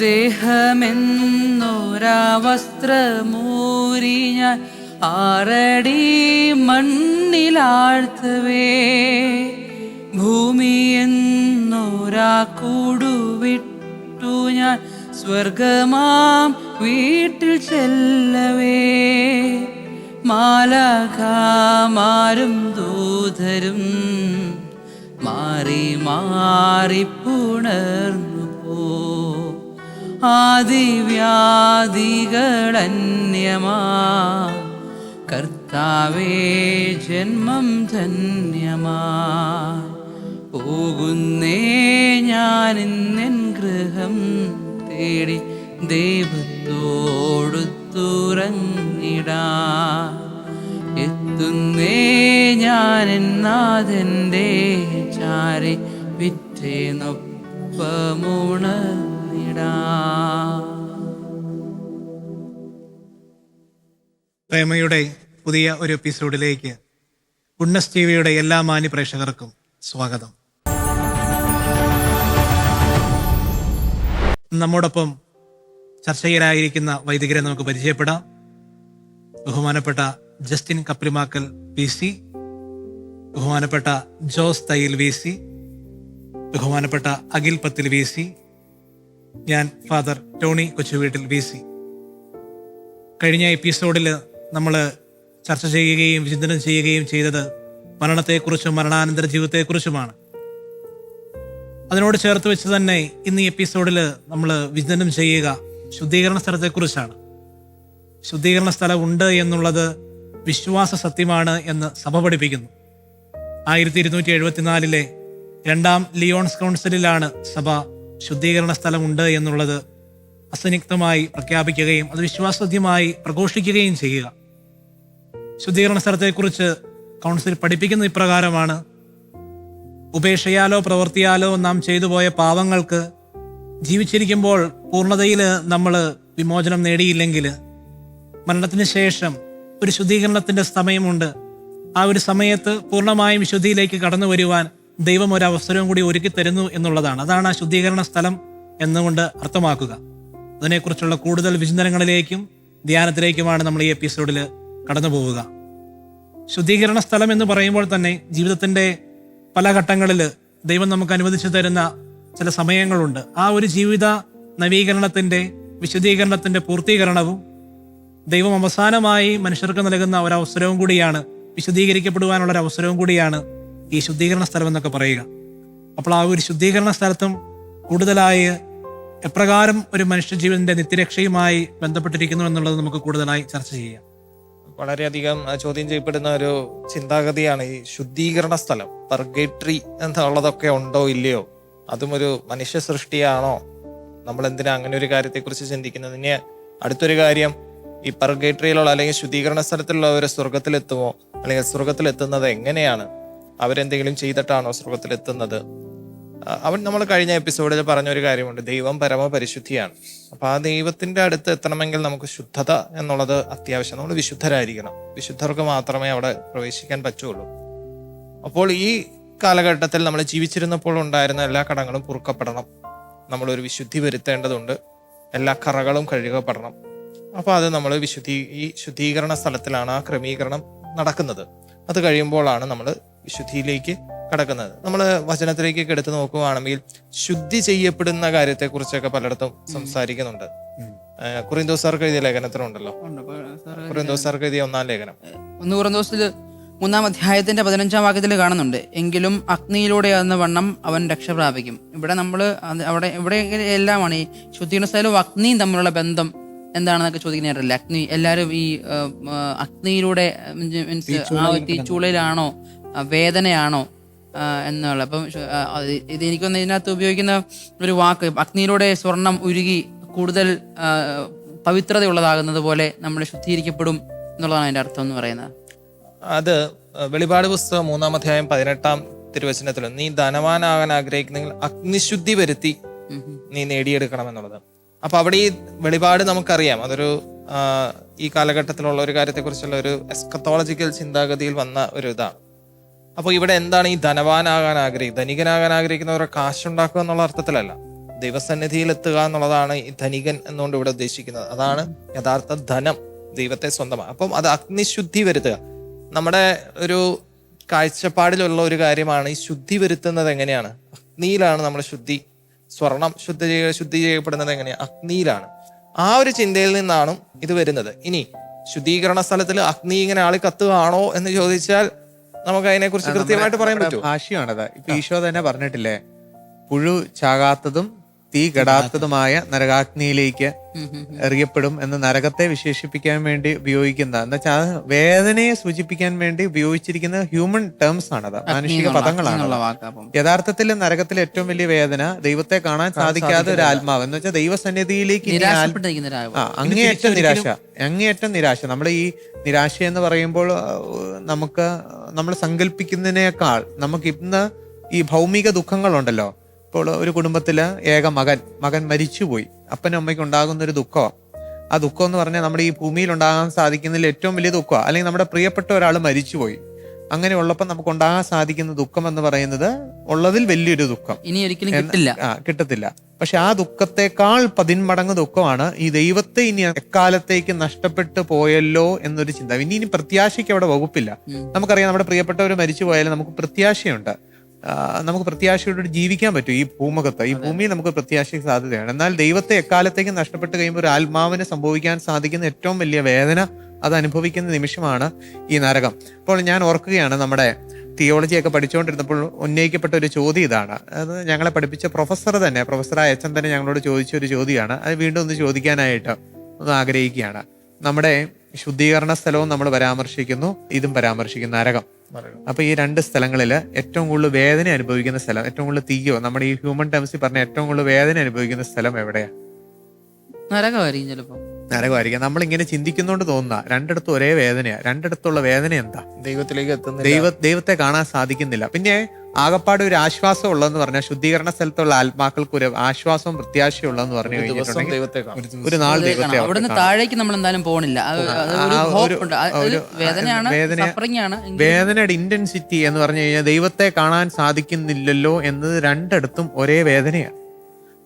ദേഹമെന്നൊരാ വസ്ത്രമൂരി ഞാൻ ആറടി മണ്ണിലാഴ്ത്തവേ. ഭൂമി എന്നൊരാ കൂടുവിട്ടു ഞാൻ സ്വർഗമാം വീട്ടിൽ ചെല്ലവേ. മാലകാമാരും ദൂതരും മാറി മാറി പുണർന്നു ആദിവ്യാധികളന്യമാ. കർത്താവേ ജന്മം ധന്യമാ. പോകുന്നേ ഞാൻ ഇന്നെൻ ഗൃഹം തേടി ദൈവത്തോടു തുറന്നിടാ. എത്തുന്നേ ഞാൻ എന്നാഥന്റെ ചാരി വിറ്റേനൊപ്പമുണർന്നിടാ പ്രേമയുടെ പുതിയ ഒരു എപ്പിസോഡിലേക്ക് ഉണ്ണസ് ടി വിയുടെ എല്ലാ മാന്യ പ്രേക്ഷകർക്കും സ്വാഗതം. നമ്മോടൊപ്പം ചർച്ചയിലായിരിക്കുന്ന വൈദികരെ നമുക്ക് പരിചയപ്പെടാം. ബഹുമാനപ്പെട്ട ജസ്റ്റിൻ കപ്രിമാക്കൽ പി സി ബഹുമാനപ്പെട്ട ജോസ് തയ്യിൽ വി സി ബഹുമാനപ്പെട്ട അഖിൽ പത്തിൽ വി സി ഞാൻ father Tony Kochuveettil V C. കഴിഞ്ഞ എപ്പിസോഡിൽ നമ്മൾ ചർച്ച ചെയ്യുകയും വിചിന്തനം ചെയ്യുകയും ചെയ്തത് മരണത്തെക്കുറിച്ചും മരണാനന്തര ജീവിതത്തെക്കുറിച്ചുമാണ്. അതിനോട് ചേർത്ത് വെച്ച് തന്നെ ഇന്ന് ഈ എപ്പിസോഡിൽ നമ്മൾ വിചിന്തനം ചെയ്യുക ശുദ്ധീകരണ സ്ഥലത്തെക്കുറിച്ചാണ്. ശുദ്ധീകരണ സ്ഥലം ഉണ്ട് എന്നുള്ളത് വിശ്വാസ സത്യമാണ് എന്ന് സഭ പഠിപ്പിക്കുന്നു. ആയിരത്തി ഇരുന്നൂറ്റി എഴുപത്തിനാലിലെ രണ്ടാം ലിയോൺസ് കൗൺസിലിലാണ് സഭ ശുദ്ധീകരണ സ്ഥലമുണ്ട് എന്നുള്ളത് അസന്നിഗ്ധമായി പ്രഖ്യാപിക്കുകയും അത് വിശ്വാസദ്യമായി പ്രഘോഷിക്കുകയും ചെയ്യുക. ശുദ്ധീകരണ സ്ഥലത്തെക്കുറിച്ച് കൗൺസിൽ പഠിപ്പിക്കുന്ന ഇപ്രകാരമാണ്. ഉപേക്ഷയാലോ പ്രവൃത്തിയാലോ നാം ചെയ്തു പോയ പാവങ്ങൾക്ക് ജീവിച്ചിരിക്കുമ്പോൾ പൂർണതയിൽ നമ്മൾ വിമോചനം നേടിയില്ലെങ്കിൽ മരണത്തിന് ശേഷം ഒരു ശുദ്ധീകരണത്തിന്റെ സമയമുണ്ട്. ആ ഒരു സമയത്ത് പൂർണമായും വിശുദ്ധിയിലേക്ക് കടന്നു വരുവാൻ ദൈവം ഒരു അവസരവും കൂടി ഒരുക്കി തരുന്നു എന്നുള്ളതാണ്. അതാണ് ആ ശുദ്ധീകരണ സ്ഥലം എന്നുകൊണ്ട് അർത്ഥമാക്കുക. അതിനെക്കുറിച്ചുള്ള കൂടുതൽ വിചിന്തനങ്ങളിലേക്കും ധ്യാനത്തിലേക്കുമാണ് നമ്മൾ ഈ എപ്പിസോഡിൽ കടന്നു പോവുക ശുദ്ധീകരണ സ്ഥലം എന്ന് പറയുമ്പോൾ തന്നെ ജീവിതത്തിന്റെ പല ഘട്ടങ്ങളിൽ ദൈവം നമുക്ക് അനുവദിച്ചു തരുന്ന ചില സമയങ്ങളുണ്ട്. ആ ഒരു ജീവിത നവീകരണത്തിന്റെ വിശുദ്ധീകരണത്തിന്റെ പൂർത്തീകരണവും ദൈവം അവസാനമായി മനുഷ്യർക്ക് നൽകുന്ന ഒരു അവസരവും കൂടിയാണ് വിശദീകരിക്കപ്പെടുവാനുള്ള ഒരു അവസരവും കൂടിയാണ് ഈ ശുദ്ധീകരണ സ്ഥലം എന്നൊക്കെ പറയുക. അപ്പോൾ ആ ഒരു ശുദ്ധീകരണ സ്ഥലത്തും കൂടുതലായി എപ്രകാരം ഒരു മനുഷ്യജീവന്റെ നിത്യരക്ഷയുമായി ബന്ധപ്പെട്ടിരിക്കുന്നു എന്നുള്ളത് നമുക്ക് കൂടുതലായി ചർച്ച ചെയ്യാം. വളരെയധികം ചോദ്യം ചെയ്യപ്പെടുന്ന ഒരു ചിന്താഗതിയാണ് ഈ ശുദ്ധീകരണ സ്ഥലം. പർഗേട്രി എന്നുള്ളതൊക്കെ ഉണ്ടോ ഇല്ലയോ? അതും ഒരു മനുഷ്യ സൃഷ്ടിയാണോ നമ്മൾ എന്തിനാ അങ്ങനെ ഒരു കാര്യത്തെക്കുറിച്ച് ചിന്തിക്കുന്നത്? ഇനി അടുത്തൊരു കാര്യം ഈ പർഗേട്രിയിലുള്ള അല്ലെങ്കിൽ ശുദ്ധീകരണ സ്ഥലത്തിലുള്ളവർ സ്വർഗത്തിലെത്തുമോ അല്ലെങ്കിൽ സ്വർഗത്തിലെത്തുന്നത് എങ്ങനെയാണ്? അവരെന്തെങ്കിലും ചെയ്തിട്ടാണോ സ്വർഗത്തിലെത്തുന്നത്? അവൻ നമ്മൾ കഴിഞ്ഞ എപ്പിസോഡിൽ പറഞ്ഞ ഒരു കാര്യമുണ്ട്. ദൈവം പരമപരിശുദ്ധിയാണ്. അപ്പൊ ആ ദൈവത്തിന്റെ അടുത്ത് എത്തണമെങ്കിൽ നമുക്ക് ശുദ്ധത എന്നുള്ളത് അത്യാവശ്യം. നമ്മൾ വിശുദ്ധരായിരിക്കണം. വിശുദ്ധർക്ക് മാത്രമേ അവിടെ പ്രവേശിക്കാൻ പറ്റുള്ളൂ. അപ്പോൾ ഈ കാലഘട്ടത്തിൽ നമ്മൾ ജീവിച്ചിരുന്നപ്പോൾ ഉണ്ടായിരുന്ന എല്ലാ കടങ്ങളും പൊറുക്കപ്പെടണം. നമ്മളൊരു വിശുദ്ധി വരുത്തേണ്ടതുണ്ട്. എല്ലാ കറകളും കഴുകപ്പെടണം. അപ്പോൾ അത് നമ്മൾ വിശുദ്ധി ഈ ശുദ്ധീകരണ സ്ഥലത്തിലാണ് ആ ക്രമീകരണം നടക്കുന്നത്. അത് കഴിയുമ്പോഴാണ് നമ്മൾ വിശുദ്ധിയിലേക്ക് കടക്കുന്നത്. നമ്മൾ വചനത്തിലേക്ക് എടുത്തു നോക്കുകയാണെങ്കിൽ ശുദ്ധി ചെയ്യപ്പെടുന്ന കാര്യത്തെക്കുറിച്ചൊക്കെ പലയിടത്തും സംസാരിക്കുന്നുണ്ട്. കുറിന്തോസാർക്ക് എഴുതിയ ലേഖനത്തിലുണ്ടല്ലോ. കുറിന്തോസാർക്ക് എഴുതിയ ഒന്നാം ലേഖനം. ഒന്ന് കുറഞ്ഞ മൂന്നാം അധ്യായത്തിന്റെ പതിനഞ്ചാം വാക്യത്തിൽ കാണുന്നുണ്ട്. എങ്കിലും അഗ്നിയിലൂടെ എന്ന വണ്ണം അവൻ രക്ഷ പ്രാപിക്കും. ഇവിടെ നമ്മൾ അവിടെ ഇവിടെ എല്ലാമാണ് ഈ ശുദ്ധീകരണ സ്ഥലവും അഗ്നിയും തമ്മിലുള്ള ബന്ധം എന്താണെന്നൊക്കെ ചോദിക്കുന്നവരല്ലേ? അഗ്നി എല്ലാവരും ഈ അഗ്നിയിലൂടെ മീൻസ് ആ തീച്ചുളയിലാണോ? വേദനയാണോ? എന്നുള്ള. അപ്പം ഇത് എനിക്കൊന്ന് ഇതിനകത്ത് ഉപയോഗിക്കുന്ന ഒരു വാക്ക് അഗ്നിയിലൂടെ സ്വർണം ഉരുകി കൂടുതൽ പവിത്രതയുള്ളതാകുന്നത് പോലെ നമ്മൾ ശുദ്ധീകരിക്കപ്പെടും എന്നുള്ളതാണ് അതിന്റെ അർത്ഥം എന്ന് പറയുന്നത്. അത് വെളിപാട് പുസ്തകം മൂന്നാം അധ്യായം പതിനെട്ടാം തിരുവചനത്തിൽ നീ ധനവാനാകാൻ ആഗ്രഹിക്കുന്നെങ്കിൽ അഗ്നിശുദ്ധി വരുത്തി. നീ നേടിയെടുക്കണം എന്നുള്ളത് അപ്പൊ അവിടെ ഈ വെളിപാട് നമുക്കറിയാം. അതൊരു ഈ കാലഘട്ടത്തിലുള്ള ഒരു കാര്യത്തെക്കുറിച്ചുള്ള ഒരു എസ്കത്തോളജിക്കൽ ചിന്താഗതിയിൽ വന്ന ഒരു ഇതാണ്. അപ്പോൾ ഇവിടെ എന്താണ് ഈ ധനവാനാകാൻ ആഗ്രഹിക്കുന്നത് ധനികനാകാൻ ആഗ്രഹിക്കുന്നവരെ കാശുണ്ടാക്കുക എന്നുള്ള അർത്ഥത്തിലല്ല. ദൈവസന്നിധിയിൽ എത്തുക എന്നുള്ളതാണ് ഈ ധനികൻ എന്നുകൊണ്ട് ഇവിടെ ഉദ്ദേശിക്കുന്നത്. അതാണ് യഥാർത്ഥ ധനം ദൈവത്തെ സ്വന്തമാണ് അപ്പം അത് അഗ്നിശുദ്ധി വരുത്തുക. നമ്മുടെ ഒരു കാഴ്ചപ്പാടിലുള്ള ഒരു കാര്യമാണ് ഈ ശുദ്ധി വരുത്തുന്നത് എങ്ങനെയാണ്? അഗ്നിയിലാണ് നമ്മുടെ ശുദ്ധി. സ്വർണം ശുദ്ധി ശുദ്ധി ചെയ്യപ്പെടുന്നത് എങ്ങനെയാണ് അഗ്നിയിലാണ്. ആ ഒരു ചിന്തയിൽ നിന്നാണ് ഇത് വരുന്നത്. ഇനി ശുദ്ധീകരണ സ്ഥലത്തിൽ അഗ്നി ഇങ്ങനെ ആളി കത്തുകയാണോ എന്ന് ചോദിച്ചാൽ നമുക്ക് അതിനെക്കുറിച്ച് കൃത്യമായിട്ട് പറയാൻ പറ്റും ഭാഷ്യമാണത് ഇപ്പൊ ഈശോ തന്നെ പറഞ്ഞിട്ടില്ലേ പുഴു ചാകാത്തതും തീ കെടാത്തതുമായ നരകാഗ്നിയിലേക്ക് എറിയപ്പെടും എന്ന് നരകത്തെ വിശേഷിപ്പിക്കാൻ വേണ്ടി ഉപയോഗിക്കുന്ന എന്ന് വെച്ചാൽ വേദനയെ സൂചിപ്പിക്കാൻ വേണ്ടി ഉപയോഗിച്ചിരിക്കുന്ന ഹ്യൂമൻ ടേംസ് ആണത്. മാനുഷിക പദങ്ങളാണ് യഥാർത്ഥത്തിൽ നരകത്തിൽ ഏറ്റവും വലിയ വേദന ദൈവത്തെ കാണാൻ സാധിക്കാതെ ഒരു ആത്മാവ് എന്ന് വെച്ചാൽ ദൈവസന്നിധിയിലേക്ക് അങ്ങേയറ്റം നിരാശ. അങ്ങേയറ്റം നിരാശ. നമ്മൾ ഈ നിരാശ എന്ന് പറയുമ്പോൾ നമുക്ക് നമ്മൾ സങ്കല്പിക്കുന്നതിനേക്കാൾ നമുക്ക് ഇന്ന് ഈ ഭൗമിക ദുഃഖങ്ങളുണ്ടല്ലോ. ഇപ്പോൾ ഒരു കുടുംബത്തിൽ ഏക മകൻ മകൻ മരിച്ചുപോയി. അപ്പനും അമ്മയ്ക്കും ഉണ്ടാകുന്ന ഒരു ദുഃഖമാണ് ആ ദുഃഖം എന്ന് പറഞ്ഞാൽ നമ്മുടെ ഈ ഭൂമിയിൽ ഉണ്ടാകാൻ സാധിക്കുന്നതിൽ ഏറ്റവും വലിയ ദുഃഖമാണ് അല്ലെങ്കിൽ നമ്മുടെ പ്രിയപ്പെട്ട ഒരാൾ മരിച്ചുപോയി. അങ്ങനെ ഉള്ളപ്പോൾ നമുക്ക് ഉണ്ടാകാൻ സാധിക്കുന്ന ദുഃഖം എന്ന് പറയുന്നത് ഉള്ളതിൽ വലിയൊരു ദുഃഖം. ഇനി ഒരിക്കലും കിട്ടില്ല. ആ കിട്ടത്തില്ല. പക്ഷെ ആ ദുഃഖത്തെക്കാൾ പതിന്മടങ്ങ് ദുഃഖമാണ് ഈ ദൈവത്തെ ഇനി എക്കാലത്തേക്ക് നഷ്ടപ്പെട്ടു പോയല്ലോ എന്നൊരു ചിന്ത. ഇനി ഇനി പ്രത്യാശയ്ക്ക് അവിടെ വകുപ്പില്ല. നമുക്കറിയാം നമ്മുടെ പ്രിയപ്പെട്ടവർ മരിച്ചു പോയാലും നമുക്ക് പ്രത്യാശയുണ്ട്. നമുക്ക് പ്രത്യാശയോട് ജീവിക്കാൻ പറ്റും ഈ ഭൂമുഖത്ത്. ഈ ഭൂമിയിൽ നമുക്ക് പ്രത്യാശയ്ക്ക് സാധ്യതയാണ്. എന്നാൽ ദൈവത്തെ എക്കാലത്തേക്ക് നഷ്ടപ്പെട്ട് കഴിയുമ്പോൾ ഒരു ആത്മാവിന് സംഭവിക്കാൻ സാധിക്കുന്ന ഏറ്റവും വലിയ വേദന അത് അനുഭവിക്കുന്ന നിമിഷമാണ് ഈ നരകം. അപ്പോൾ ഞാൻ ഓർക്കുകയാണ് നമ്മുടെ തിയോളജിയൊക്കെ പഠിച്ചുകൊണ്ടിരുന്നപ്പോൾ ഉന്നയിക്കപ്പെട്ട ഒരു ചോദ്യം ഇതാണ്. അത് ഞങ്ങളെ പഠിപ്പിച്ച പ്രൊഫസർ തന്നെ പ്രൊഫസർ അയച്ചൻ തന്നെ ഞങ്ങളോട് ചോദിച്ച ഒരു ചോദ്യമാണ്. അത് വീണ്ടും ഒന്ന് ചോദിക്കാനായിട്ട് ഒന്ന് ആഗ്രഹിക്കുകയാണ്. നമ്മുടെ ശുദ്ധീകരണ സ്ഥലവും നമ്മൾ പരാമർശിക്കുന്നു ഇതും പരാമർശിക്കുന്നു നരകം. അപ്പൊ ഈ രണ്ട് സ്ഥലങ്ങളിൽ ഏറ്റവും കൂടുതൽ വേദന അനുഭവിക്കുന്ന സ്ഥലം ഏറ്റവും കൂടുതൽ തീയോ നമ്മുടെ ഈ ഹ്യൂമൻ ടേംസിൽ പറഞ്ഞ ഏറ്റവും കൂടുതൽ വേദന അനുഭവിക്കുന്ന സ്ഥലം എവിടെയാ? നരകമായിരിക്കും ചിലപ്പോ. നരകമായിരിക്കാം. നമ്മൾ ഇങ്ങനെ ചിന്തിക്കുന്നോണ്ട് തോന്നുന്ന രണ്ടിടത്തും ഒരേ വേദനയാ. രണ്ടിടത്തുള്ള വേദന എന്താ? ദൈവത്തിലേക്ക് എത്തുന്ന ദൈവ ദൈവത്തെ കാണാൻ സാധിക്കുന്നില്ല. പിന്നെ ആകപ്പാട് ഒരു ആശ്വാസം ഉള്ളതെന്ന് പറഞ്ഞാൽ ശുദ്ധീകരണ സ്ഥലത്തുള്ള ആത്മാക്കൾക്ക് ഒരു ആശ്വാസവും പ്രത്യാശയും ഉള്ളതെന്ന് പറഞ്ഞു ഒരു കഴിഞ്ഞിട്ടുണ്ടെങ്കിൽ നാൾ ദൈവത്തെ അവിടുന്ന് താഴേക്ക് നമ്മൾ എന്തായാലും എങ്കിലും. വേദനയുടെ ഇന്റൻസിറ്റി എന്ന് പറഞ്ഞു കഴിഞ്ഞാൽ ദൈവത്തെ കാണാൻ സാധിക്കുന്നില്ലല്ലോ എന്നത് രണ്ടിടത്തും ഒരേ വേദനയാണ്.